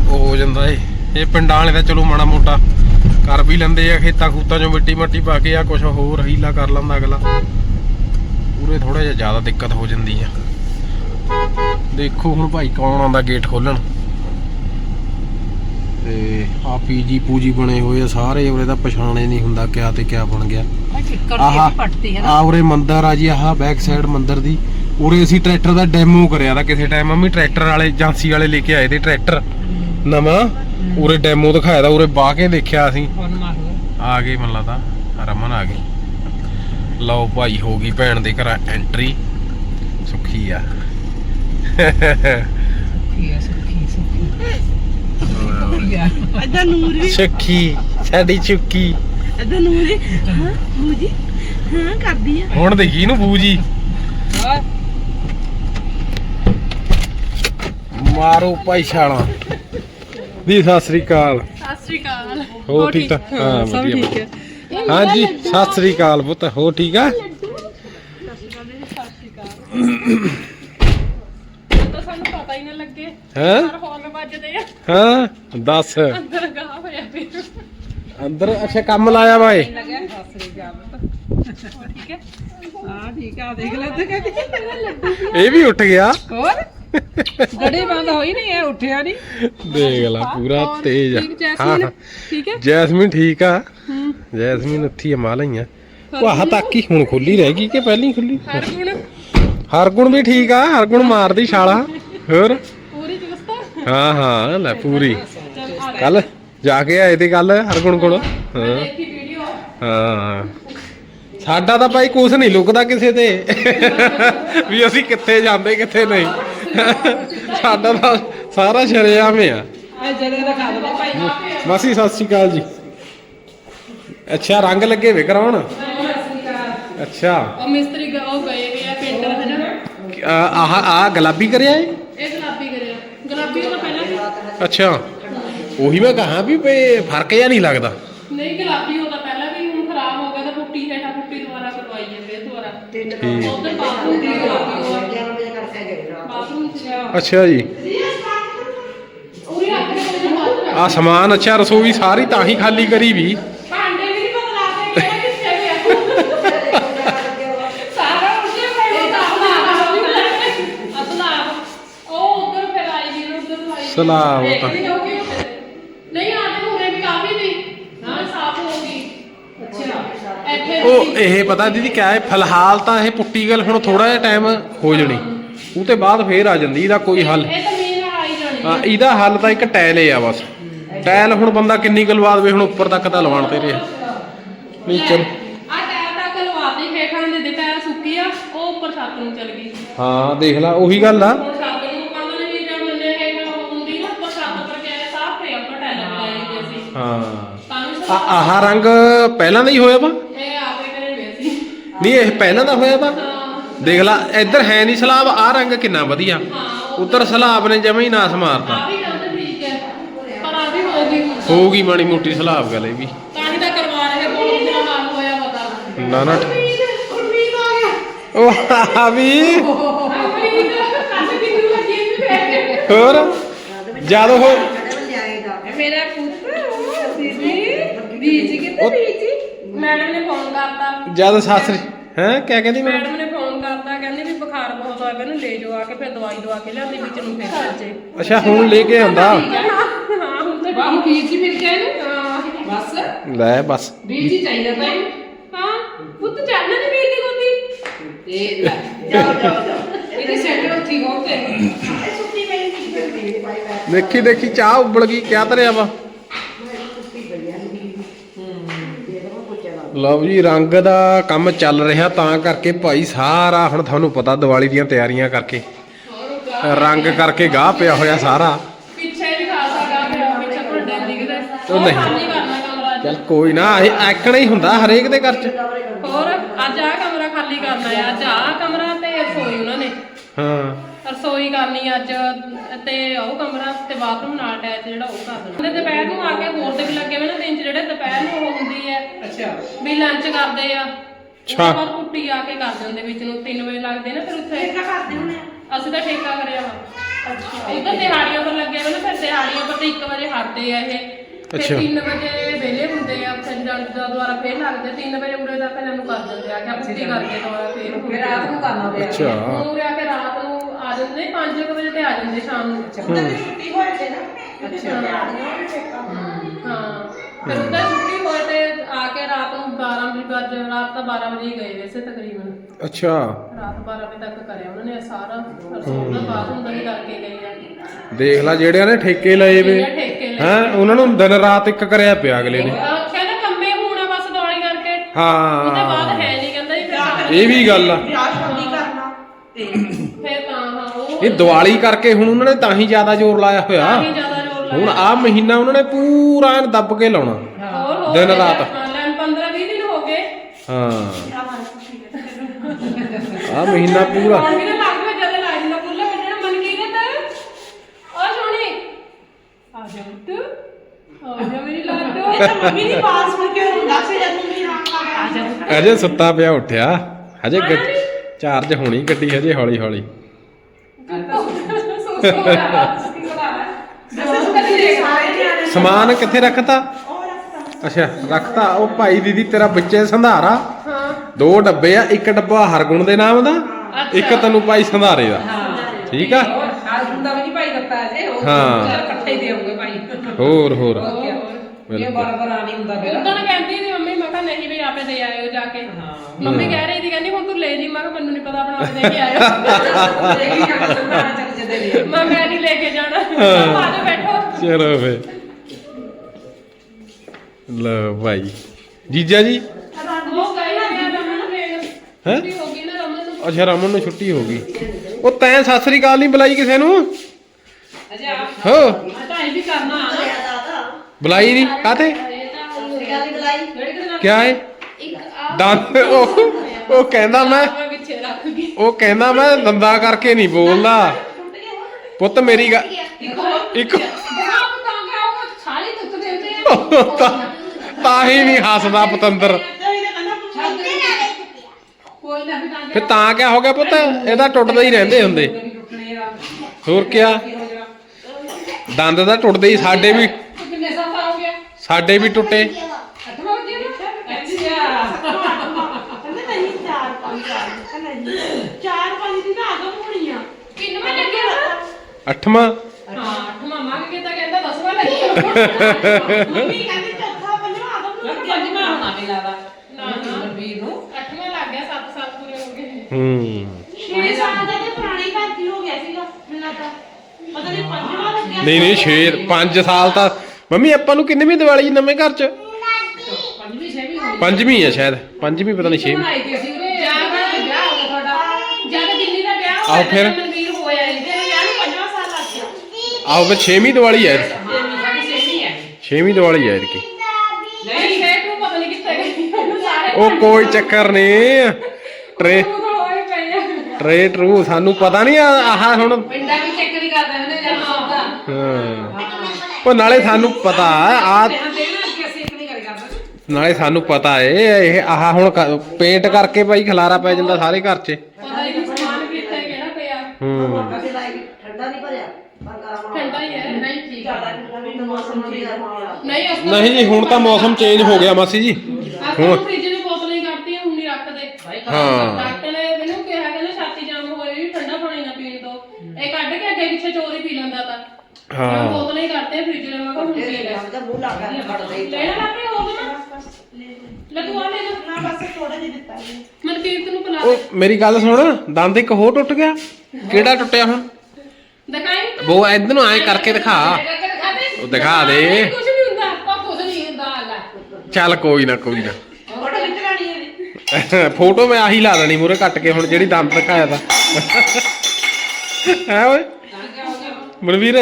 ਉਹ ਹੋ ਜਾਂਦਾ ਏ। ਇਹ ਪਿੰਡਾਂ ਵਾਲੇ ਤਾਂ ਚਲੋ ਮਾੜਾ ਮੋਟਾ ਕਰ ਵੀ ਲੈਂਦੇ ਆ ਖੇਤਾਂ ਖੂਤਾਂ ਚੋਂ ਮਿੱਟੀ ਮੱਟੀ ਪਾ ਕੇ ਆ ਕੁਝ ਹੋਰ ਹੀਲਾ ਕਰ ਲੈਂਦਾ ਅਗਲਾ। ਪੂਰੇ ਥੋੜਾ ਜਿਹਾ ਜ਼ਿਆਦਾ ਦਿੱਕਤ ਹੋ ਜਾਂਦੀ ਆ। ਦੇਖੋ ਹੁਣ ਭਾਈ ਕੌਣ ਆਉਂਦਾ ਗੇਟ ਖੋਲਣ। ਤੇ ਆ ਪੀਜੀ ਪੂਜੀ ਬਣੇ ਹੋਏ ਆ ਸਾਰੇ ਉਰੇ ਦਾ ਪਛਾਣੇ ਨਹੀਂ ਹੁੰਦਾ ਕਿਆ ਤੇ ਕਿਆ ਬਣ ਗਿਆ। ਆ ਦੀ ਉਰੇ ਮੰਦਰ ਆ ਜੀ ਆਹ ਬੈਕ ਸਾਈਡ ਮੰਦਰ ਦੀ। ਉਰੇ ਅਸੀਂ ਟਰੈਕਟਰ ਦਾ ਡੈਮੋ ਕਰਿਆ ਦਾ ਕਿਸੇ ਟਾਈਮ ਮੰਮੀ ਟਰੈਕਟਰ ਵਾਲੇ ਏਜੰਸੀ ਵਾਲੇ ਲੈ ਕੇ ਆਏ ਤੇ ਟਰੈਕਟਰ। ਨਵਾਂ। ਉਰੇ ਡੈਮੋ ਦਿਖਾਇਆ ਦਾ ਉਰੇ ਬਾਹ ਕੇ ਦੇਖਿਆ ਅਸੀਂ। ਫੋਨ ਮਾਰੋ ਆ ਗਏ ਮਨ ਲੱਗਦਾ ਰਮਨ ਆ ਗਈ ਲਓ ਭਾਈ ਹੋ ਗਈ ਭੈਣ ਦੇ ਘਰ ਐਂਟਰੀ ਸੁਖੀ ਆ। ਕੀ ਹੈ ਸੁਖੀ ਯਾਰ। ਅੱਧਾ ਨੂਰ ਵੀ। ਸੁਖੀ ਸਾਡੀ ਚੁੱਕੀ ਅੱਧਾ ਨੂਰ ਵੀ। ਹਾਂ ਬੂਜੀ। ਹਾਂ ਕਰਦੀ ਆ। ਹੁਣ ਦੇਖੀ ਇਹਨੂੰ ਬੂਜੀ। ਮਾਰੋ ਭਾਈ ਛਾਲਾਂ। ਦੀ ਸਤਿ ਸ੍ਰੀ ਅਕਾਲ। ਸਤਿ ਸ਼੍ਰੀ ਅਕਾਲ। ਹੋ ਠੀਕ ਠਾਕ? ਹਾਂ ਸਭ ਵਧੀਆ। ਠੀਕ ਹੈ। ਹਾਂਜੀ ਸਤਿ ਸ੍ਰੀ ਅਕਾਲ ਪੁੱਤ ਹੋ ਠੀਕ ਆ? ਤਾਂ ਸਾਨੂੰ ਪਤਾ ਹੀ ਨਾ ਲੱਗੇ ਹੈਂ ਹੌਰਨ ਵੱਜਦੇ ਆ ਹਾਂ? ਦੱਸ। ਅੰਦਰ ਗਾਹ ਹੋਇਆ ਫਿਰ। ਅੰਦਰ ਅੱਛਾ ਕੰਮ ਲਾਇਆ ਵਾ ਇਹ? ਲੱਗਿਆ ਸਾਸਰੀ ਗਾ ਠੀਕ ਹੈ? ਹਾਂ ਠੀਕ ਆ ਦੇਖ ਲੈ ਤੇ ਕਹਿੰਦੀ। ਲੱਡੂ ਇਹ ਵੀ ਉੱਠ ਗਿਆ? ਹੋਰ? ਗੜੀ ਬੰਦ ਹੋਈ ਨਹੀਂ ਇਹ ਉੱਠਿਆ ਨਹੀਂ। ਦੇਖ ਲੈ ਪੂਰਾ ਤੇਜ਼ ਆ। ਹਾਂ ਜੈਸਮੀਨ? ਹਾਂ। ਠੀਕ ਹੈ? ਜੈਸਮੀਨ ਠੀਕ ਆ। ਜੈਸਮੀਨ ਉੱਥੀ ਆ ਮਾਂ ਲਈਆਂ ਉਹ ਆਹ ਤੱਕ ਹੀ ਹੁਣ ਖੁੱਲੀ ਰਹਿ ਗਈ ਕਿ ਪਹਿਲਾਂ ਹੀ ਖੁੱਲੀ? ਹਰ ਗੁਣ? ਹਰਗੁਣ ਵੀ ਠੀਕ ਆ ਹਰਗੁਣ ਮਾਰਦੀ ਛਾਲਾ। ਹੋਰ? ਪੂਰੀ ਚੁਸਤਾ? ਹਾਂ ਹਾਂ ਲੈ ਪੂਰੀ। ਚੱਲ ਆ ਕੱਲ ਜਾ ਕੇ ਆਏ ਤੇ ਕੱਲ ਹਰਗੁਣ ਕੋਲ। ਹਾਂ। ਦੇਖੀ ਵੀਡੀਓ ਹਾਂ। ਸਾਡਾ ਤਾਂ ਭਾਈ ਕੁਝ ਨਹੀਂ ਲੁਕਦਾ ਕਿਸੇ ਤੇ। *laughs* ਵੀ ਅਸੀਂ ਕਿੱਥੇ ਜਾਂਦੇ ਕਿੱਥੇ ਨਹੀਂ। ਸਾਡਾ ਤਾਂ ਸਾਰਾ ਸ਼ਰੇਆਮ ਆ। ਇਹ ਜਦੇ ਦਾ ਖਾ ਲਓ ਭਾਈ ਮਾਸੀ ਸਤਿ ਸ਼੍ਰੀ ਅਕਾਲ ਜੀ। ਅੱਛਾ ਰੰਗ ਲੱਗੇ ਵੇ ਕਰਾਉਣ? ਅੱਛਾ। ਉਹ ਮਿਸਤਰੀ ਗ- ਉਹ ਗਏ ਵੇ ਆ ਪੇਂਟਰ ਆਹ ਆ ਗੁਲਾਬੀ ਕਰਿਆ ਏ ਇਹ ਗੁਲਾਬੀ ਕਰਿਆ। ਗੁਲਾਬੀ ਤਾਂ ਪਹਿਲਾਂ ਵੀ ਅੱਛਾ। ਉਹੀ ਮੈਂ ਕਹਾ ਵੀ ਪੇ ਫ਼ਰਕ ਜਿਹਾ ਨਹੀਂ ਲੱਗਦਾ। ਨਹੀਂ ਗੁਲਾਬੀ ਉਹਦਾ ਪਹਿਲਾਂ ਵੀ ਹੁਣ ਖਰਾਬ ਹੋ ਗਿਆ ਤਾਂ ਪੁੱਟੀ ਹੇਠਾਂ ਪੁੱਟੀ ਦੁਬਾਰਾ ਕਰਵਾਈ ਜਾਂਦੇ ਆ ਦੁਬਾਰਾ। ਠੀਕ। ਉਧਰ ਬਾਥਰੂਮ ਦੀ ਗੁਲਾਬੀ। ਅੱਛਾ ਜੀ। ਆ ਸਮਾਨ ਅੱਛਾ ਰਸੋਈ ਸਾਰੀ ਤਾਂ ਹੀ ਖਾਲੀ ਕਰੀ ਵੀ। ਭਾਂਡੇ ਵੀ ਨਹੀਂ ਬਦਲਾ ਕੇ ਕਿਹੜਾ ਕਿੱਥੇ ਗਿਆ ਸਾਰਾ ਉੱਠੇ ਪਏ ਤਾਂ ਅਸਲਾ ਉਹ ਉਧਰ ਉਧਰ ਤਾਂ। ਨਹੀਂ ਆਟੇ ਹੋਰੇ ਵੀ ਕਾਫੀ ਦੀ ਹਾਂ ਸਾਫ਼ ਹੋ ਗਈ। ਅੱਛਾ ਇੱਥੇ ਉਹ ਇਹ ਪਤਾ ਦੀਦੀ ਕਿਆ ਹੈ ਫਿਲਹਾਲ ਤਾਂ ਇਹ ਪੁੱਟੀ ਗੱਲ ਹੁਣ ਥੋੜਾ ਜਿਹਾ ਟਾਈਮ ਹੋ ਜਣੀ। ਉਹ ਤੇ ਬਾਅਦ ਫੇਰ ਆ ਜਾਂਦੀ ਇਹਦਾ ਕੋਈ ਹੱਲ। ਇਹ ਤਾਂ ਮੇਨ ਨਾਲ ਆਈ ਜਾਣੀ ਹਾਂ ਇਹਦਾ ਹੱਲ ਤਾਂ ਇੱਕ ਟਾਇਲ ਹੀ ਆ ਬਸ। ਟਾਇਲ ਹੁਣ ਬੰਦਾ ਕਿੰਨੀ ਕੁ ਲਵਾ ਦੇਵੇ ਹੁਣ ਉੱਪਰ ਤੱਕ ਤਾਂ ਲਵਾਉਣ ਤੇ ਰਿਹਾ। ਨਹੀਂ ਚਲ। ਆ ਟਾਇਰ ਤੱਕ ਲਵਾਤੀ ਹੇਠਾਂ ਦੇ ਦੇ ਟਾਇਰ ਸੁੱਕੀ ਆ ਉਹ ਉੱਪਰ ਛੱਤ ਨੂੰ ਚਲ ਗਈ। ਹਾਂ ਦੇਖ ਲੈ ਉਹੀ ਗੱਲ ਆ। ਹੁਣ ਛੱਤ ਨੂੰ ਕਹਿੰਦੇ ਨੇ ਵੀ ਜਦ ਮੰਨੇ ਹੇਠਾਂ ਉਹ ਹੁੰਦੀ ਨਾ ਉੱਪਰ ਛੱਤ ਪਰ ਕੇ ਸਾਫ਼ ਤੇ ਉੱਪਰ ਟਾਇਰ ਲਗਾਈ ਗਈ ਅਸੀਂ ਹਾਂ। ਤਾਂ ਵੀ ਆ ਆਹ ਰੰਗ ਪਹਿਲਾਂ ਦਾ ਹੀ ਹੋਇਆ ਵਾ? ਇਹ ਆਪੇ ਕਰੇ ਵੇ ਸੀ। ਨਹੀਂ ਇਹ ਪਹਿਲਾਂ ਦਾ ਹੋਇਆ ਵਾ? ਦੇਖ ਲੈ ਇੱਧਰ ਹੈ ਨਹੀਂ ਸਲਾਬ ਆ ਰੰਗ ਕਿੰਨਾ ਵਧੀਆ। ਉੱਧਰ ਸਲਾਬ ਨੇ ਜਮਾ ਹੀ ਨਾਸ ਮਾਰਤਾ। ਆ ਵੀ ਗੱਲ ਠੀਕ ਹੈ ਪਰ ਆ ਵੀ ਹੋ ਗਈ। ਹੁਣ। ਹੋਊਗੀ ਮਾੜੀ ਮੋਟੀ ਸਲਾਬ ਗੱਲ ਇਹ ਵੀ। ਤਾਂ ਹੀ ਤਾਂ ਕਰਵਾ ਰਹੇ ਬਹੁਤ ਬੁਰਾ ਹਾਲ ਹੋਇਆ ਪਤਾ। ਨਾ ਨਾ ਉਮੀਦ ਆ ਗਿਆ ਉਹ ਆ ਵੀ ਉਮੀਦ ਕੱਢ ਕੇ ਕਿਉਂ ਲੱਗੀ ਵੀ ਫੇਰ ਹੋਰ ਜਦ ਉਹ ਮੇਰਾ ਪੁੱਤ ਬੀਜੀ ਬੀਜੀ ਕਿੱਥੇ ਬੀਜੀ ਮੈਡਮ ਨੇ ਫੋਨ ਕਰਤਾ। ਜਦ ਸਾਸਰੀ ਹੈ ਕਿਆ ਕਹਿੰਦੀ ਮੈਂ ਮੈਡਮ ਨੇ ਦਵਾਈ ਦਵਾ ਕੇ ਲਿਆਂਦੀ ਵਿੱਚ ਨੂੰ ਫਿਰ ਚੱਜੇ ਅੱਛਾ ਹੁਣ ਲੈ ਕੇ ਆਂਦਾ ਹਾਂ ਹੁਣ ਤਾਂ ਬਾਹੂ ਬੀਜ ਹੀ। ਮਿਲ ਗਿਆ ਇਹਨੂੰ ਹਾਂ ਬਸ। ਲੈ ਬਸ। ਬੀਜ ਹੀ ਚਾਹੀਦਾ ਤਾਂ ਇਹਨੂੰ। ਹਾਂ ਪੁੱਤ ਚੱਲਣਾ ਨਹੀਂ ਬੀਜੀ ਕੋਦੀ ਤੇ ਲੈ। ਜਾਓ ਜਾਓ ਜਾਓ। ਇਹਦੀ ਸੈਂਟਰ ਉੱਠੀ ਹੋ ਤੇ ਦੇਖੀ ਦੇਖੀ ਚਾਹ ਉਬਲ ਗਈ ਕਿਆ ਧਰਿਆ ਵਾ? ਲਓ ਜੀ ਰੰਗ ਦਾ ਕੰਮ ਚੱਲ ਰਿਹਾ ਤਾਂ ਕਰਕੇ ਭਾਈ ਸਾਰਾ ਹੁਣ ਤੁਹਾਨੂੰ ਪਤਾ ਦੀਵਾਲੀ ਦੀਆਂ ਤਿਆਰੀਆਂ ਕਰਕੇ। ਰੰਗ ਕਰਕੇ ਗਾਹ ਪਿਆ ਹੋਇਆ ਸਾਰਾ। ਪਿੱਛੇ ਵੀ ਖਾਸਾ ਗਾ ਪਿਆ ਪਿੱਛੇ ਭਾਂਡੇ ਦਿਖਦੇ। ਉਹ ਨਹੀਂ। ਖਾਲੀ ਕਰਨਾ ਕਮਰਾ ਅੱਜ ਚੱਲ ਕੋਈ ਨਾ ਇਹ ਐਕਣਾ ਹੀ ਹੁੰਦਾ ਹਰੇਕ ਦੇ ਘਰ 'ਚ। ਹੋਰ ਅੱਜ ਆ ਕਮਰਾ ਖਾਲੀ ਕਰਨਾ ਹੈ ਅੱਜ ਆ ਕਮਰਾ ਤੇ ਰਸੋਈ ਉਹਨਾਂ ਨੇ। ਹਾਂ। ਰਸੋਈ ਕਰਨੀ ਅੱਜ ਤੇ ਉਹ ਕਮਰਾ ਤੇ ਬਾਥਰੂਮ ਨਾਲ ਅਟੈਚ ਜਿਹੜਾ ਉਹ ਕਰ ਦੇਣਾ ਤੇ ਦੁਪਹਿਰ ਨੂੰ ਆ ਕੇ ਹੋਰ ਤੇ ਵੀ ਲੱਗੇ ਹੋਏ ਨਾ ਦਿਨ ਚ ਜਿਹੜੇ ਦੁਪਹਿਰ ਨੂੰ ਉਹ ਹੁੰਦੀ ਹੈ ਅੱਛਾ। ਵੀ ਲੰਚ ਕਰਦੇ ਆ। ਅੱਛਾ। ਉਹ ਬਾਅਦ ਕੁੱਟੀ ਆ ਕੇ ਕਰ ਦਿੰਦੇ ਵਿੱਚ ਨੂੰ 3 ਵਜੇ ਲੱਗਦੇ ਨਾ ਫਿਰ ਉੱਥੇ। ਕਰਦੇ ਹੁੰਦੇ ਅਸੀਂ ਤਾਂ ਠੇਕਾ ਕਰਿਆ ਵਾ। ਅੱਛਾ। ਉਹ ਤਾਂ ਦਿਹਾੜੀਆਂ ਪਰ ਲੱਗੇ ਹੋਏ ਨਾ ਫਿਰ ਦਿਹਾੜੀਆਂ ਪਰ ਤੇ 1 ਵਜੇ ਹਟਦੇ ਆ ਇਹ। ਫਿਰ ਅੱਛਾ। 3 ਵਜੇ ਵਿਹਲੇ ਹੁੰਦੇ ਆ ਫਿਰ ਜਦ ਦੁਆਰਾ ਫੇਰ ਲੱਗਦੇ 3 ਵਜੇ ਉਰੇ ਤੱਕ ਇਹਨਾਂ ਨੂੰ ਕਰ ਦਿੰਦੇ ਆ ਕਿ ਕੁੱਟੀ ਕਰਕੇ ਦੁਆਰਾ ਫੇਰ ਹੁੰਦੇ ਫਿਰ ਰਾਤ ਨੂੰ ਕਰਨਾ ਪਿਆ ਅੱਛਾ। ਉਰੇ ਆ ਕੇ ਰਾਤ ਨੂੰ ਆ ਜਾਂਦੇ 5 ਵਜੇ ਤੇ ਆ ਜਾਂਦੇ ਸ਼ਾਮ ਨੂੰ। ਛੁੱਟੀ ਹੋਏ ਤੇ ਨਾ। ਅੱਛਾ। ਹਾਂ। ਫਿਰ ਉਹਦਾ ਛੁੱਟੀ ਆ ਕੇ ਰਾਤ ਨੂੰ 12 ਵਜੇ ਵੱਜ ਰਾਤ ਤਾਂ 12 ਵਜੇ ਹੀ ਗਏ ਵੈਸੇ ਤਕਰੀਬਨ। ਅੱਛਾ। ਰਾਤ 12 ਵਜੇ ਤੱਕ ਕਰਿਆ ਉਹਨਾਂ ਨੇ ਸਾਰਾ ਰਸੋਈ ਦਾ ਬਾਥਰੂਮ ਦਾ ਵੀ ਕਰਕੇ ਗਏ ਆ। ਦੇਖ ਲੈ ਜਿਹੜਿਆਂ ਨੇ ਠੇਕੇ ਲਏ ਵੇ। ਜਿਹੜੇ ਠੇਕੇ ਲੈ ਹੈ ਉਹਨਾਂ ਨੂੰ ਦਿਨ ਰਾਤ ਇੱਕ ਕਰਿਆ ਪਿਆ ਅਗਲੇ ਨੇ। ਅਹ ਕਹਿੰਦਾ ਕੰਮੇ ਹੋਣਾ ਬਸ ਦਿਵਾਲੀ ਕਰਕੇ। ਉਹਦੇ ਹਾਂ ਬਾਅਦ ਹੈ ਨਹੀਂ ਕਹਿੰਦਾ ਜੀ ਫਿਰ। ਇਹ ਵੀ ਗੱਲ ਆ। ਫਿਰ ਤਾਂ ਹਾਂ ਉਹ ਇਹ ਦੀਵਾਲੀ ਕਰਕੇ ਹੁਣ ਉਹਨਾਂ ਨੇ ਤਾਂ ਹੀ ਜ਼ਿਆਦਾ ਜ਼ੋਰ ਲਾਇਆ ਹੋਇਆ। ਕਾਫੀ ਜ਼ਿਆਦਾ ਜ਼ੋਰ ਹੁਣ ਆ ਮਹੀਨਾ ਉਹਨਾਂ ਨੇ ਪੂਰਾ ਐਨ ਦੱਬ ਕੇ ਲਾਉਣਾ। ਹੋਰ ਹੋਰ ਦਿਨ ਰਾਤ। ਹਾਂ, ਲੈ 15 20 ਦਿਨ ਹੋ ਗਏ ਹਾਂ। ਆ ਮਹੀਨਾ ਪੂਰਾ। ਅਜੇ ਸੁੱਤਾ ਪਿਆ ਉੱਠਿਆ। ਹਜੇ ਗੱਡ- ਚਾਰਜ ਹੋਣੀ ਗੱਡੀ ਹਜੇ ਹੌਲੀ ਹੌਲੀ ਸਮਾਨ ਕਿੱਥੇ ਰੱਖਤਾ? ਅੱਛਾ ਰੱਖਤਾ ਉਹ ਭਾਈ ਦੀਦੀ ਤੇਰਾ ਵਿੱਚੇ ਸੰਧਾਰਾ। ਹਾਂ ਦੋ ਡੱਬੇ ਆ ਇੱਕ ਡੱਬਾ ਹਰਗੁਣ ਦੇ ਨਾਮ ਦਾ ਇੱਕ ਤੈਨੂੰ ਭਾਈ ਸੰਧਾਰੇ ਦਾ। ਠੀਕ ਆ? ਹੋਰ ਹਾਲ ਹੁੰਦਾ ਵੀ ਨਹੀਂ ਭਾਈ ਦਿੱਤਾ ਜੇ ਉਹ ਹਾਂ। ਚੱਲ ਇਕੱਠੇ ਹੀ ਦੇਉਂਗੇ ਭਾਈ। ਹੋਰ ਹੋਰ। ਹੋਰ ਕੀ ਆ? ਇਹ ਬਾਰ ਬਾਰ ਆ ਨਹੀਂ ਹੁੰਦਾ ਫਿਰ। ਉਦੋਂ ਕਹਿੰਦੀ ਸੀ ਮੰਮੀ ਮੈਂ ਕਿਹਾ ਨਹੀਂ ਵੀ ਆਪੇ ਦੇ ਆਇਓ ਜਾ ਕੇ। ਮੰਮੀ ਕਹਿ ਰਹੀ ਸੀ ਕਹਿੰਦੀ ਹੁਣ ਤੂੰ ਲੈ ਜੀ ਮੈਂ ਕਿਹਾ ਮੈਨੂੰ ਨਹੀਂ ਪਤਾ ਆਪਣਾ ਆਪੇ ਦੇ ਕੇ ਆਇਓ। ਮੈਂ ਮੈਂ ਨਹੀਂ ਲੈ ਕੇ ਜਾਣਾ। ਆ ਜਾਓ ਬੈਠੋ। ਚਲੋ ਫੇ ਲੋ ਭਾਈ। ਜੀਜਾ ਜੀ? ਉਹ ਗਏ ਨੇ ਰਮਨ ਨੂੰ ਲੈਣ ਹੈਂ? ਛੁੱਟੀ ਹੋ ਗਈ ਨਾ ਰਮਨ ਨੂੰ ਅੱਛਾ ਰਮਨ ਨੂੰ ਛੁੱਟੀ ਹੋ ਗਈ। ਉਹ ਤੈਂ ਸਤਿ ਸ੍ਰੀ ਅਕਾਲ ਨਹੀਂ ਬੁਲਾਈ ਕਿਸੇ ਨੂੰ? ਅਜੇ ਆ ਹੋ। ਤਾਂ ਇਹ ਵੀ ਕਰਨਾ ਆ ਨਾ ਬੁਲਾਈ ਨਹੀਂ। ਕਾਤੇ ਕਿਆ ਹੈ ਦੰਦ ਉਹ ਉਹ ਕਹਿੰਦਾ ਮੈਂ ਮੈਂ ਪਿੱਛੇ ਰੱਖ ਗਈ ਉਹ ਕਹਿੰਦਾ ਮੈਂ ਦੰਦਾ ਕਰਕੇ ਨਹੀਂ ਬੋਲਦਾ। ਪੁੱਤ ਮੇਰੀ ਗੱਲ ਇੱਕ ਆਪ ਤਾਂ ਉਹ ਛਾਲੀ ਤੁੱਤ ਦਿੰਦੇ ਆ। ਤਾਂ ਤਾਂ ਹੀ ਨਹੀਂ ਹੱਸਦਾ ਪਤੰਦਰ। ਫਿਰ ਤਾਂ ਕਿਆ ਹੋ ਗਿਆ ਪੁੱਤ? ਇਹਦਾ ਟੁੱਟਦੇ ਹੀ ਰਹਿੰਦੇ ਹੁੰਦੇ। ਹੋਰ ਕਿਆ? ਦੰਦ ਤਾਂ ਟੁੱਟਦੇ ਹੀ ਸਾਡੇ ਵੀ। ਦਾ ਸਾਡੇ ਵੀ ਟੁੱਟੇ। ਅੱਠਵਾਂ ਹੋ ਦੀ? ਅੱਠਵਾਂ? ਹਾਂ ਅੱਠਵਾਂ ਮੰਗ ਕੇ ਤਾਂ ਕਹਿੰਦਾ ਦਸਵਾਂ *laughs* ਮੰਮੀ ਕਹਿੰਦੀ ਪੰਜਵਾਂ ਹੋਣਾ ਨਹੀਂ ਲੱਗਦਾ ਨਾ ਨਾ। ਵੀਰ ਨੂੰ। ਅੱਠਵਾਂ ਲੱਗ ਗਿਆ 7 ਸਾਲ ਪੂਰੇ ਹੋ ਗਏ। ਹੂੰ। 6 ਸਾਲ ਦਾ ਤੇ ਪੁਰਾਣੀ ਘਰ ਦੀ ਹੋ ਗਿਆ ਸੀਗਾ ਮੈਨੂੰ ਲੱਗਦਾ। ਪਤਾ ਨਹੀਂ ਪੰਜਵਾਂ ਲੱਗਿਆ ਨਹੀਂ ਨਹੀਂ 6 5 ਸਾਲ ਤਾਂ ਮੰਮੀ ਆਪਾਂ ਨੂੰ ਕਿੰਨਵੀਂ ਦੀਵਾਲੀ ਨਵੇਂ ਘਰ ਚ? ਪੰਜਵੀਂ ਛੇਵੀਂ ਹੋਣੀ ਪੰਜਵੀਂ ਆ ਸ਼ਾਇਦ। ਪੰਜਵੀਂ ਪਤਾ ਨਹੀਂ 6 ਬਣਾਈ ਤੇ ਅਸੀਂ? ਉਰੇ ਜਾ ਕੇ ਵਿਆਹ ਹੋ ਗਿਆ ਤੁਹਾਡਾ। ਜਦ ਦਿੱਲੀ ਦਾ ਵਿਆਹ ਆਹੋ ਹੋਇਆ ਫਿਰ। ਤਾਂ ਮਨਵੀਰ ਹੋਇਆ ਇਹਦੇ ਵਿਆਹ ਨੂੰ ਪੰਜਵਾਂ ਸਾਲ ਲੱਗ ਗਿਆ। ਆਹੋ ਫਿਰ 6ਵੀਂ ਦੀਵਾਲੀ ਆ। ਛੇਵੀਂ ਸਾਡੀ ਛੇਵੀਂ ਹੈ 6ਵੀਂ ਦੀਵਾਲੀ ਆ ਇਰਕੀ ਨਹੀਂ ਫੇਰ ਤੂੰ ਪਤਾ ਨਹੀਂ ਕਿੱਥੇ ਗਈ ਉਹਨੂੰ ਸਾਰੇ ਉਹ ਕੋਈ ਚੱਕਰ ਨਹੀਂ। ਟਰੇ ਟਰੇ ਟਰੂ ਸਾਨੂੰ ਪਤਾ ਨਹੀਂ ਆਹ ਹੁਣ ਪਿੰਡਾਂ ਵੀ ਚੈੱਕ ਨਹੀਂ ਕਰਦੇ ਉਹਨੇ ਜਦ ਆਉਂਦਾ ਹਾਂ। ਉਹ ਨਾਲੇ ਸਾਨੂੰ ਪਤਾ ਆ ਨਾਲੇ ਸਾਨੂੰ ਪਤਾ ਏ ਇਹ ਆਹ ਹੁਣ ਕ- ਪੇਂਟ ਕਰਕੇ ਭਾਈ ਖਲਾਰਾ ਪੈ ਜਾਂਦਾ ਸਾਰੇ ਘਰ 'ਚ। ਪਤਾ ਨਹੀਂ ਸਮਾਨ ਕਿੱਥੇ ਕਿਹੜਾ ਪਿਆ। ਹੂੰ। ਅਸੀਂ ਲਾਈ ਠੰਡਾ ਨਹੀਂ ਭਰਿਆ ਪਰ ਗਰਮ ਠੰਡਾ ਹੀ ਹੈ। ਨਹੀਂ ਠੀਕ ਆ। ਜ਼ਿਆਦਾ ਠੰਡਾ ਵੀ ਤਾਂ ਮੌਸਮ ਨਹੀਂ ਗਰਮ ਹੋਇਆ ਨਹੀਂ ਅਸੀਂ ਨਹੀਂ ਜੀ ਹੁਣ ਤਾਂ ਮੌਸਮ ਚੇਂਜ ਹੋ ਗਿਆ ਮਾਸੀ ਜੀ। ਆਪਾਂ ਫ੍ਰਿਜ ਦੀ ਬੋਤਲਾਂ ਹੀ ਕੱਢਤੀਆਂ ਹੁਣ ਨਹੀਂ ਰੱਖਦੇ ਹਾਂ। ਡਾਕਟਰ ਨੇ ਮੈਨੂੰ ਕਿਹਾ ਕਹਿੰਦਾ ਛਾਤੀ ਜਾਮ ਹੋਏ ਵੀ ਠੰਡਾ ਪਾਣੀ ਨਾ ਪੀਣ ਦੋ। ਇਹ ਕੱਢ ਕੇ ਅੱਗੇ ਪਿੱਛੇ ਚੋਰੀ ਪੀ ਲੈਂਦਾ ਤਾਂ। ਹਾਂ। ਹਾਂ ਬੋਤਲਾਂ ਹੀ ਕੱਢਦੇ ਫ੍ਰਿਜ ਦੇ ਮੈਂ ਕਿਹਾ ਹੁਣ ਪੀ ਲੈ ਤਾਂ ਮੂੰਹ ਲਾ ਕੇ ਖੜਦਾ ਹੀ ਲੈਣਾ ਲੱਗੇ ਹੋ ਗਿਆ ਲੈ ਤੂੰ ਆ ਲੈ ਜਾ ਨਾ ਬਸ ਥੋੜਾ ਜਿਹਾ ਦਿੱਤਾ ਜੀ। ਮਨਕੀਰਤ ਨੂੰ ਪਿਲਾ ਉਹ ਮੇਰੀ ਗੱਲ ਸੁਣ ਦੰਦ ਇੱਕ ਹੋਰ ਟੁੱਟ ਗਿਆ। ਕਿਹੜਾ ਟੁੱਟਿਆ ਹੁਣ? ਦਿਖਾਈ ਉਹ ਇਧਰ ਨੂੰ ਐ ਕਰਕੇ ਦਿਖਾ। ਉਹ ਦਿਖਾ ਦੇ। ਕੁਝ ਨਹੀਂ ਹੁੰਦਾ ਉਹ ਕੁਝ ਨਹੀਂ ਹੁੰਦਾ ਲੈ। ਚੱਲ ਕੋਈ ਨਾ ਕੋਈ ਨਾ। ਫੋਟੋ ਮੈਂ ਆਹੀ ਲਾ ਦੇਣੀ ਮੂਰੇ ਕੱਟ ਕੇ ਹੁਣ ਜਿਹੜੀ ਦੰਦ ਦਿਖਾਇਆ ਤਾਂ। ਹੈ ਓਏ? ਮਨਵੀਰ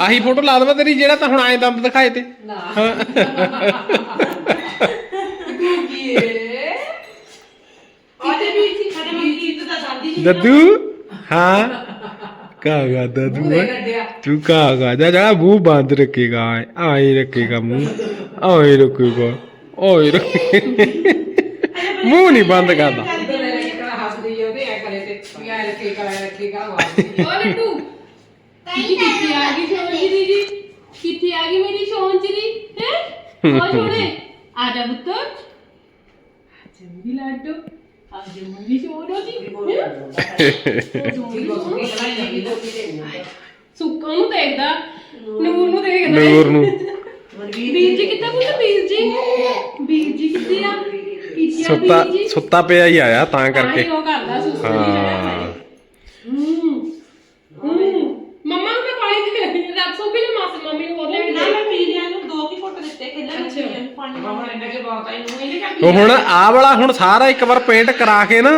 ਆਹੀ ਫੋਟੋ ਲਾ ਦਵਾ ਤੇਰੀ ਜਿਹੜਾ ਤਾਂ ਹੁਣ ਆਏ ਦੰਦ ਦਿਖਾਏ ਤੇ। ਦਾਦੀ ਹਾਂ। ਕਾਗਾ ਦੱਦੂ ਤੂੰ ਕਾਗਾ ਜਾ ਜਾ ਮੂੰਹ ਬੰਦ ਰੱਖੇਗਾ ਆਏ ਰੱਖੇਗਾ ਮੂੰਹ ਆਏ ਰੱਖੇਗਾ ਆਏ ਰੱਖੇ ਮੂੰਹ ਨਹੀਂ ਬੰਦ ਕਰਦਾ। ਹੱਸਦੀ ਉਹਦੇ ਐ ਕਰੇ ਤੇ ਵੀ ਐ ਰੱਖੇ ਕਰਾ ਰੱਖੇ ਕਾ ਓ ਲੱਡੂ ਕਿੱਥੇ ਕਿੱਥੇ ਆ ਗਈ ਸੋਨਚਰੀ ਜੀ ਕਿੱਥੇ ਆ ਗਈ ਮੇਰੀ ਸੋਨਚਰੀ ਹੈ ਓ ਸੋਨੇ ਆ ਜਾ ਪੁੱਤ ਆ ਜਾ ਮੇਰੀ ਲੱਡੂ ਆ ਜਾ ਮੇਰੀ ਸੋਨੋ ਜੀ ਸੁੱਕਾ ਨੂੰ ਦੇਖਦਾ। ਨੂਰ ਨੂੰ। ਦੇਖਦਾ ਨੂਰ ਨੂੰ ਵੀਰ ਜੀ ਕਿੱਥੇ ਪੁੱਤ? ਵੀਰ ਜੀ ਵੀਰ ਜੀ ਕਿੱਥੇ ਆ? ਕਿੱਥੇ ਆ ਸੁੱਤਾ ਜੀ। ਸੁੱਤਾ ਪਿਆ ਹੀ ਆਇਆ ਤਾਂ ਕਰਕੇ। ਉਹ ਕਰਦਾ ਸੁਸਤੀ ਨਹੀਂ ਹਾਂ। ਹੈਗਾ ਹੂੰ ਹੂੰ। ਮੰਮਾ ਨੂੰ ਤਾਂ ਪਾਣੀ ਦੇ ਰੱਖ ਸੋਪੀ ਨੇ ਮਾਸ ਮੰਮੀ ਨੂੰ ਬੋਲਿਆ ਕਿ ਨਾ ਮੈਂ ਪੀਰਿਆਂ ਨੂੰ ਦੋ ਕੀ ਫੋਟੋ ਦਿੱਤੇ ਖੇਲਣ ਨੂੰ ਪੀਰਿਆਂ ਨੂੰ ਪਾਣੀ ਹੁਣ ਇੰਨਾ ਕੇ ਬਹੁਤ ਆਈ ਨੂੰ ਇਹਨੇ ਕਰ ਉਹ ਹੁਣ ਆਹ ਵਾਲਾ ਹੁਣ ਸਾਰਾ ਇੱਕ ਵਾਰ ਪੇਂਟ ਕਰਾ ਕੇ ਨਾ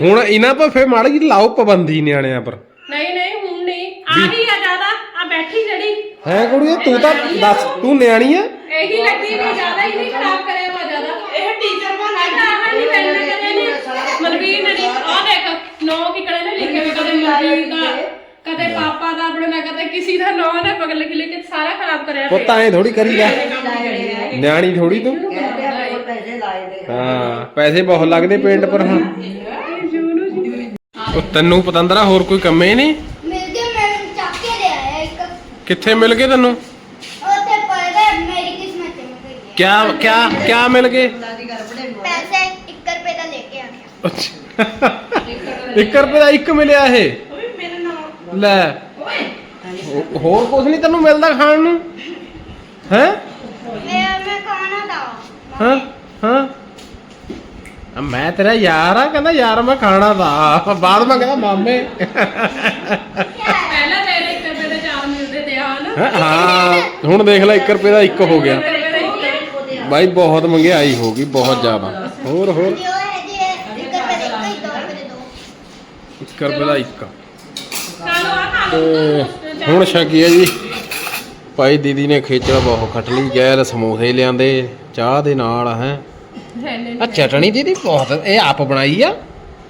ਹੁਣ ਇਹਨਾਂ ਪਰ ਫੇਰ ਮਾੜੀ ਜਿਹੀ ਲਾਓ ਪਾਬੰਦੀ ਨਿਆਣਿਆਂ ਪਰ। ਨਹੀਂ ਨਹੀਂ ਹੁਣ ਨਹੀਂ। ਆਹੀ ਆ ਜ਼ਿਆਦਾ ਆ ਬੈਠੀ ਜੜੀ ਹੈ ਕੁੜੀਏ ਤੂੰ ਤਾਂ ਦੱਸ ਤੂੰ ਨਿਆਣੀ ਆ? ਇਹੀ ਲੱਗੀ ਵੀ ਜ਼ਿਆਦਾ ਹੀ ਨਹੀਂ ਖਰਾਬ ਕਰਿਆ ਵਾ ਜ਼ਿਆਦਾ ਇਹ ਟੀਚਰ ਬਣ ਸਾਡਾ ਆਹ ਨਹੀਂ ਪੈਨ ਕਰਿਆ ਨੇ ਮਨਵੀਰ ਨੇ ਆ ਦੇਖ ਨੌ ਕਿਕੜੇ ਨੇ ਲਿਖੇ ਵੀ ਕਦੇ ਮਨਵੀਰ ਦਾ। ਕਦੇ ਪਾਪਾ ਦਾ ਆਪਣੇ ਨਾਲ ਕਦੇ ਕਿਸੇ ਦਾ ਨੌ ਨੇ ਪਗਲ ਲਿਖ ਲਿਖ ਕੇ ਸਾਰਾ ਖਰਾਬ ਕਰਿਆ ਪੁੱਤ ਐ ਥੋੜੀ ਕਰੀਦਾ। ਨਿਆਣੀ ਥੋੜੀ ਤੂੰ? ਕਹਿੰਦੇ ਆ ਕੋਲ ਪੈਸੇ ਲਾਏ ਨੇ ਹਾਂ ਪੈਸੇ ਬਹੁਤ ਲੱਗਦੇ ਪੇਂਟ ਪਰ ਹੁਣ। ਉਹ ਤੈਨੂੰ ਪਤੰਦਰਾ ਹੋਰ ਕੋਈ ਕੰਮੇ ਨਹੀਂ? ਮਿਲ ਗਿਆ ਮੈਨੂੰ ਚੱਕ ਕੇ ਲੈ ਆਇਆ ਇੱਕ। ਕਿੱਥੇ ਮਿਲ ਗਏ ਤੈਨੂੰ? ਉੱਥੇ ਪੜ ਗਏ ਮੇਰੀ ਕਿਸਮਤ ਚ ਮਿਲ ਗਈ। ਕਿਆ ਕਿਆ ਕਿਆ ਮਿਲ ਗਏ? ਦਾਦੀ ਘਰ ਬੜੇ ਪੈਸੇ 1 ਰੁਪਏ ਦਾ ਲੈ ਕੇ ਆ। ਗਿਆ ਅੱਛਾ। 1 ਰੁਪਏ ਦਾ ਇੱਕ ਮਿਲਿਆ ਇਹ। ਮੇਰੇ ਨਾਲ। ਲੈ। ਹੋ- ਹੋਰ ਕੁਝ ਨਹੀਂ ਤੈਨੂੰ ਮਿਲਦਾ ਖਾਣ ਨੂੰ? ਹੈ? ਮੈਂ ਮੈਂ ਖਾਣਾ ਦਾ ਹਾਂ ਹਾਂ। ਆ ਮੈਂ ਤੇਰਾ ਯਾਰ ਆ ਕਹਿੰਦਾ ਯਾਰ ਮੈਂ ਖਾਣਾ ਦਾ ਬਾਅਦ ਮੈਂ ਕਹਿੰਦਾ ਮਾਮੇ। ਪਹਿਲਾਂ ਤੇਰੇ ਇੱਕ ਰੁਪਏ ਦੇ ਚਾਰ ਮਿਲਦੇ ਤੇ ਆ ਨਾ। ਹੈਂ? ਹਾਂ ਹੁਣ ਦੇਖ ਲੈ 1 ਰੁਪਏ ਦਾ ਇੱਕ ਹੋ ਗਿਆ। ਬਾਈ ਬਹੁਤ ਮਹਿੰਗਾਈ ਹੋ ਗਈ ਬਹੁਤ ਜ਼ਿਆਦਾ। ਹੋਰ ਹੋਰ ਜੋ ਹੈ ਜੀ 1 ਰੁਪਏ ਦੇ ਇੱਕ ਹੀ ਦੋ ਰੁਪਏ ਦੇ ਦੋ 1 ਰੁਪਏ ਦਾ ਇੱਕ ਤੇ ਹੁਣ ਛਕੀ ਹੈ ਜੀ। ਭਾਈ ਦੀਦੀ ਨੇ ਖੇਚਲ ਬਹੁਤ ਖੱਟ ਲਈ ਗੈਰ ਸਮੋਸੇ ਲਿਆਂਦੇ ਚਾਹ ਦੇ ਨਾਲ ਹੈ। ਆ ਚਟਣੀ ਦੀਦੀ ਬਹੁਤ ਇਹ ਆਪ ਬਣਾਈ ਆ?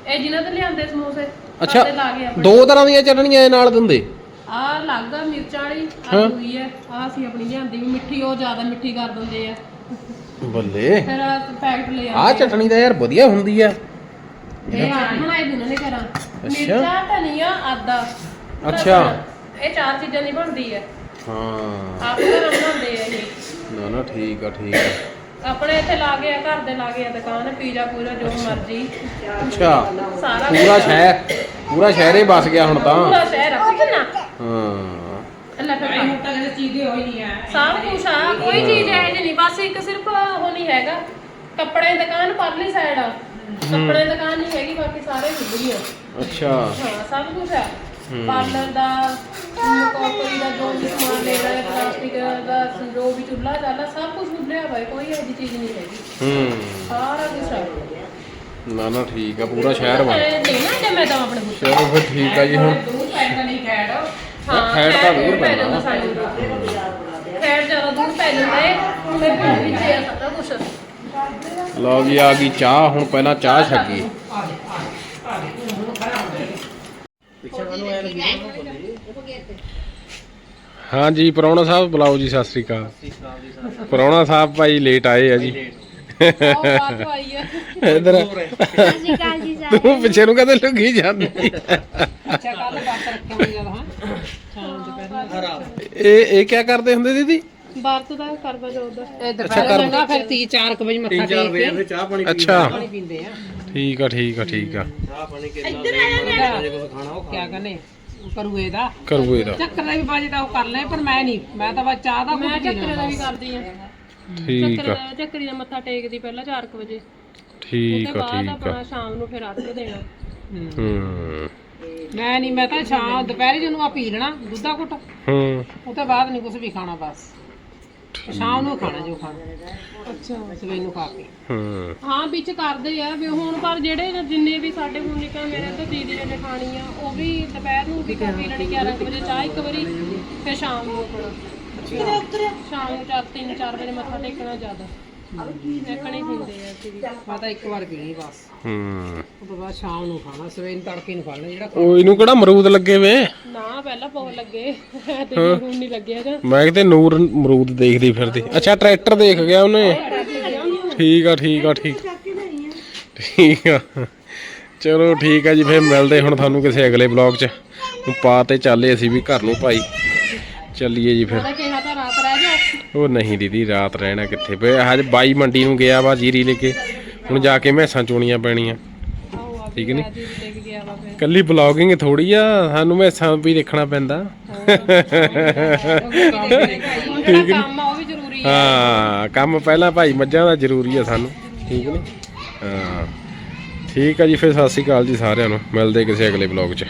ਇਹ ਜਿਨ੍ਹਾਂ ਤੇ ਲਿਆਂਦੇ ਸਮੋਸੇ ਅੱਛਾ ਸਾਡੇ ਲਾ ਗਏ ਆਪਣੇ। ਦੋ ਤਰ੍ਹਾਂ ਦੀਆਂ ਚਟਣੀਆਂ ਇਹ ਨਾਲ ਦਿੰਦੇ? ਆ ਲੱਗਾ ਮਿਰਚਾਂ ਵਾਲੀ। ਆ ਦੂਈ ਹੈ। ਆ ਅਸੀਂ ਆਪਣੀ ਲਿਆਂਦੀ ਵੀ ਮਿੱਠੀ ਉਹ ਜ਼ਿਆਦਾ ਮਿੱਠੀ ਕਰ ਦਿੰਦੇ ਆ। ਬੱਲੇ। ਫਿਰ ਆ ਪੈਕਟ ਲੈ ਆ। ਚਟਣੀ ਤਾਂ ਯਾਰ ਵਧੀਆ ਹੁੰਦੀ ਆ। ਇਹ ਆਪ ਬਣਾਈ ਦੀ ਉਹਨਾਂ ਨੇ ਘਰਾਂ। ਮਿਰਚਾਂ ਧਨੀਆ ਆਦਾ। ਅੱਛਾ। ਇਹ ਚਾਰ ਚੀਜ਼ਾਂ ਦੀ ਬਣਦੀ ਹੈ। ਹਾਂ। ਆਪ ਘਰ ਬਣਾਉਂਦੇ ਆ ਇਹ। ਨਾ ਨਾ ਠੀਕ ਆ ਠੀਕ ਆ। ਆਪਣੇ ਇੱਥੇ ਲਾ ਗਏ ਆ ਘਰ ਦੇ ਲਾ ਗਏ ਆ ਦੁਕਾਨ ਪੀਜ਼ਾ ਪੂਰਾ ਜੋ ਮਰਜ਼ੀ। ਅੱਛਾ। ਸਾਰਾ ਪੂਰਾ ਸ਼ਹਿਰ ਪੂਰਾ ਸ਼ਹਿਰ ਹੀ ਬਸ ਗਿਆ ਹੁਣ ਤਾਂ। ਪੂਰਾ ਸ਼ਹਿਰ ਆ ਕੁਝ ਨਾ? ਹਾਂ। ਅੱਲਾ ਫਿਰ ਹੁਣ ਤਾਂ ਕਿਸੇ ਚੀਜ਼ ਦੀ ਹੋਈ ਨਹੀਂ ਆ ਸਭ ਕੁਛ ਆ ਕੋਈ ਚੀਜ਼ ਹੈ ਜੀ ਨਹੀਂ ਬਸ ਇੱਕ ਸਿਰਫ ਉਹ ਨਹੀਂ ਹੈਗਾ। ਕੱਪੜੇ ਦੀ ਦੁਕਾਨ ਪਰਲੀ ਸਾਈਡ ਆ। ਕੱਪੜੇ ਦੀ ਦੁਕਾਨ ਨਹੀਂ ਹੈਗੀ ਬਾਕੀ ਸਾਰੇ ਖੁੱਲੀ ਆ। ਅੱਛਾ। ਹਾਂ ਸਭ ਕੁਝ ਹੈ। ਪਾਰਲਰ ਦਾ ਕੋਕਰੀ ਦਾ ਜੋ ਵੀ ਸਮਾਨ ਲੈਣਾ ਹੈ ਪਲਾਸਟਿਕ ਦਾ ਜੋ ਵੀ ਚੁੱਲ੍ਹਾ ਚਾਲਾ ਸਭ ਕੁਝ ਖੁੱਲਿਆ ਹੋਇਆ ਕੋਈ ਇਹੋ ਚੀਜ਼ ਨਹੀਂ ਹੈਗੀ। ਹੂੰ। ਸਾਰਾ ਕੁਝ ਹੈ। ਨਾ ਨਾ ਠੀਕ ਆ ਪੂਰਾ ਸ਼ਹਿਰ ਵਾ। ਦੇਣਾ ਜੇ ਮੈਂ ਤਾਂ ਆਪਣੇ ਪੁੱਤ ਚਲੋ ਫਿਰ ਠੀਕ ਆ ਜੀ ਹੁਣ। ਦੂਰ ਪੈਂਦਾ ਨਹੀਂ ਖੈੜ ਹਾਂ ਖੈੜ ਤਾਂ ਦੂਰ ਪੈ ਪੈਂਦਾ ਜਾਂਦਾ ਸਾਨੂੰ। ਖੈੜ ਜ਼ਿਆਦਾ ਦੂਰ ਪੈ ਜਾਂਦਾ। ਹੈ ਮੇਰੇ ਘਰ ਵਿੱਚ ਹੈ ਸਾਰਾ ਕੁਝ ਲਓ ਜੀ ਆ ਗਈ ਚਾਹ ਹੁਣ ਪਹਿਲਾਂ ਚਾਹ ਛੱਗੀ ਹਾਂਜੀ ਪ੍ਰਾਹੁਣਾ ਸਾਹਿਬ ਬੁਲਾਓ ਜੀ ਸਤਿ ਸ੍ਰੀ ਅਕਾਲ। ਪ੍ਰਾਹੁਣਾ ਸਾਹਿਬ ਭਾਈ ਲੇਟ ਆਏ ਆ ਜੀ। ਹੈ ਇਧਰ ਜੀ ਤੂੰ ਪਿੱਛੇ ਨੂੰ ਕਦੇ ਲੁਕੀ ਜਾਂਦੀ। ਅੱਛਾ ਕੱਲ ਬਾਤ ਰੱਖਿਆ ਹੋਈ ਜਦ ਹਾਂ। ਇਹ ਇਹ ਕੀ ਕਰਦੇ ਹੁੰਦੇ ਦੀਦੀ? ਵਰਤ ਦਾ ਕਰਵਾ ਚੌਥ ਦਾ ਇਹ ਦੁਪਹਿਰ ਲੰਗਾ ਫਿਰ 30 4 ਵਜੇ ਮੱਥਾ ਟੇਕ ਕੇ। ਚਾਹ ਪਾਣੀ ਅੱਛਾ। ਪਾਣੀ ਪੀਂਦੇ ਆ। ਠੀਕ ਆ ਠੀਕ ਆ ਠੀਕ ਆ। ਚਾਹ ਪਾਣੀ ਕਿੰਨਾ ਜੇ? ਕੁਝ ਖਾਣਾ ਉਹ ਕਿਆ ਕਹਿੰਦੇ? ਕਰੂਏ ਦਾ। ਕਰੂ ਇਹਦਾ ਚੱਕਰ ਦਾ ਵੀ ਬਾਜੀ ਤਾਂ ਉਹ ਕਰ ਲੈ ਪਰ ਮੈਂ ਨਹੀਂ। ਮੈਂ ਤਾਂ ਬਸ ਚਾਹ ਦਾ ਮੈਂ ਕੁਝ ਚੱਕਰੇ ਦਾ ਵੀ ਕਰਦੀ ਆ। ਠੀਕ ਚੱਕਰੇ ਆ। ਦਾ ਚੱਕਰੀ ਦਾ ਮੱਥਾ ਟੇਕਦੀ ਪਹਿਲਾਂ 4 ਵਜੇ। ਠੀਕ ਉਹਦੇ ਆ ਬਾਅਦ ਠੀਕ ਆ। ਆਪਣਾ ਸ਼ਾਮ ਨੂੰ ਫਿਰ ਅੱਧ ਦੇਣਾ। ਹੂੰ। ਮੈਂ ਨਹੀਂ ਮੈਂ ਤਾਂ ਸ਼ਾਮ ਦੁਪਹਿਰੇ ਜਿਹਨੂੰ ਆ ਪੀ ਲੈਣਾ ਦੁੱਧਾ ਘੁੱਟ ਹੂੰ। ਉਹ ਤੋਂ ਬਾਅਦ ਨਹੀਂ ਕੁਝ ਵੀ ਖਾਣਾ ਬਸ। ਸ਼ਾਮ ਨੂੰ ਖਾਣਾ ਜੋ ਖਾਣਾ। ਅੱਛਾ। ਸਵੇਰ ਨੂੰ ਖਾ ਕੇ। ਹੂੰ। ਹਾਂ ਵਿੱਚ ਕਰਦੇ ਆ ਵੀ ਹੁਣ ਪਰ ਜਿਹੜੇ ਜਿੰਨੇ ਵੀ ਸਾਡੇ ਹੁਣ ਨਿਕਾ ਮੇਰੇ ਤਾਂ ਦੀਦੀ ਨੇ ਖਾਣੀ ਆ ਉਹ ਵੀ ਦੁਪਹਿਰ ਨੂੰ ਵੀ ਪੀ ਲੈਣੀ 11 ਕੁ ਵਜੇ ਚਾਹ ਇੱਕ ਵਾਰੀ ਫਿਰ ਸ਼ਾਮ ਨੂੰ ਆਪਣਾ ਸ਼ਾਮ ਨੂੰ 4 3 4 ਵਜੇ ਮੱਥਾ ਟੇਕਣਾ ਜ਼ਿਆਦਾ। ਹੂੰ। ਉਹ ਇਹਨੂੰ ਕਿਹੜਾ ਅਮਰੂਦ ਲੱਗੇ ਵੇ? ਨਾ ਪਹਿਲਾਂ ਬਹੁਤ ਲੱਗੇ। ਤੇ ਹੁਣ ਨਹੀਂ ਲੱਗਿਆ ਜਾਂ ਮੈਂ ਕਿਤੇ ਨੂਰ ਅਮਰੂਦ ਦੇਖਦੀ ਫਿਰਦੀ। ਅੱਛਾ ਟਰੈਕਟਰ ਦੇਖ ਗਿਆ ਉਹਨੇ? ਠੀਕ ਆ ਠੀਕ ਆ ਠੀਕ। ਠੀਕ ਆ। ਚਲੋ ਠੀਕ ਆ ਜੀ ਫੇਰ ਮਿਲਦੇ ਹੁਣ ਤੁਹਾਨੂੰ ਕਿਸੇ ਅਗਲੇ ਬਲੌਗ 'ਚ। ਪਾ ਤੇ ਚੱਲੇ ਅਸੀਂ ਵੀ ਘਰ ਨੂੰ ਭਾਈ। ਚੱਲੀਏ ਜੀ ਫਿਰ ਉਹਦਾ ਕਿਹਾ ਤਾਂ ਰਾਤ ਰਹਿ ਜਾਓ ਉਹ ਨਹੀਂ ਦੀਦੀ, ਰਾਤ ਰਹਿਣਾ ਕਿੱਥੇ? ਪਏ ਹਜ ਬਾਈ ਮੰਡੀ ਨੂੰ ਗਿਆ ਵਾ ਜੀਰੀ ਲੈ ਕੇ। ਹੁਣ ਜਾ ਕੇ ਮੈਸਾਂ ਚੋਣੀਆਂ ਪੈਣੀਆਂ। ਠੀਕ ਨੀ? ਜੀ ਲੈ ਕੇ ਕੱਲੀ ਬਲੌਗਿੰਗ ਥੋੜੀ ਆ, ਸਾਨੂੰ ਮੈਸਾਂ ਵੀ ਦੇਖਣਾ ਪੈਂਦਾ। ਠੀਕ ਕੰਮ ਹਾਂ, ਕੰਮ ਪਹਿਲਾਂ ਭਾਈ ਮੱਝਾਂ ਦਾ ਜ਼ਰੂਰੀ ਆ ਸਾਨੂੰ। ਠੀਕ ਨੇ? ਹਾਂ। ਠੀਕ ਆ ਜੀ, ਫਿਰ ਸਤਿ ਸ਼੍ਰੀ ਅਕਾਲ ਜੀ ਸਾਰਿਆਂ ਨੂੰ। ਮਿਲਦੇ ਕਿਸੇ ਅਗਲੇ ਬਲੌਗ 'ਚ।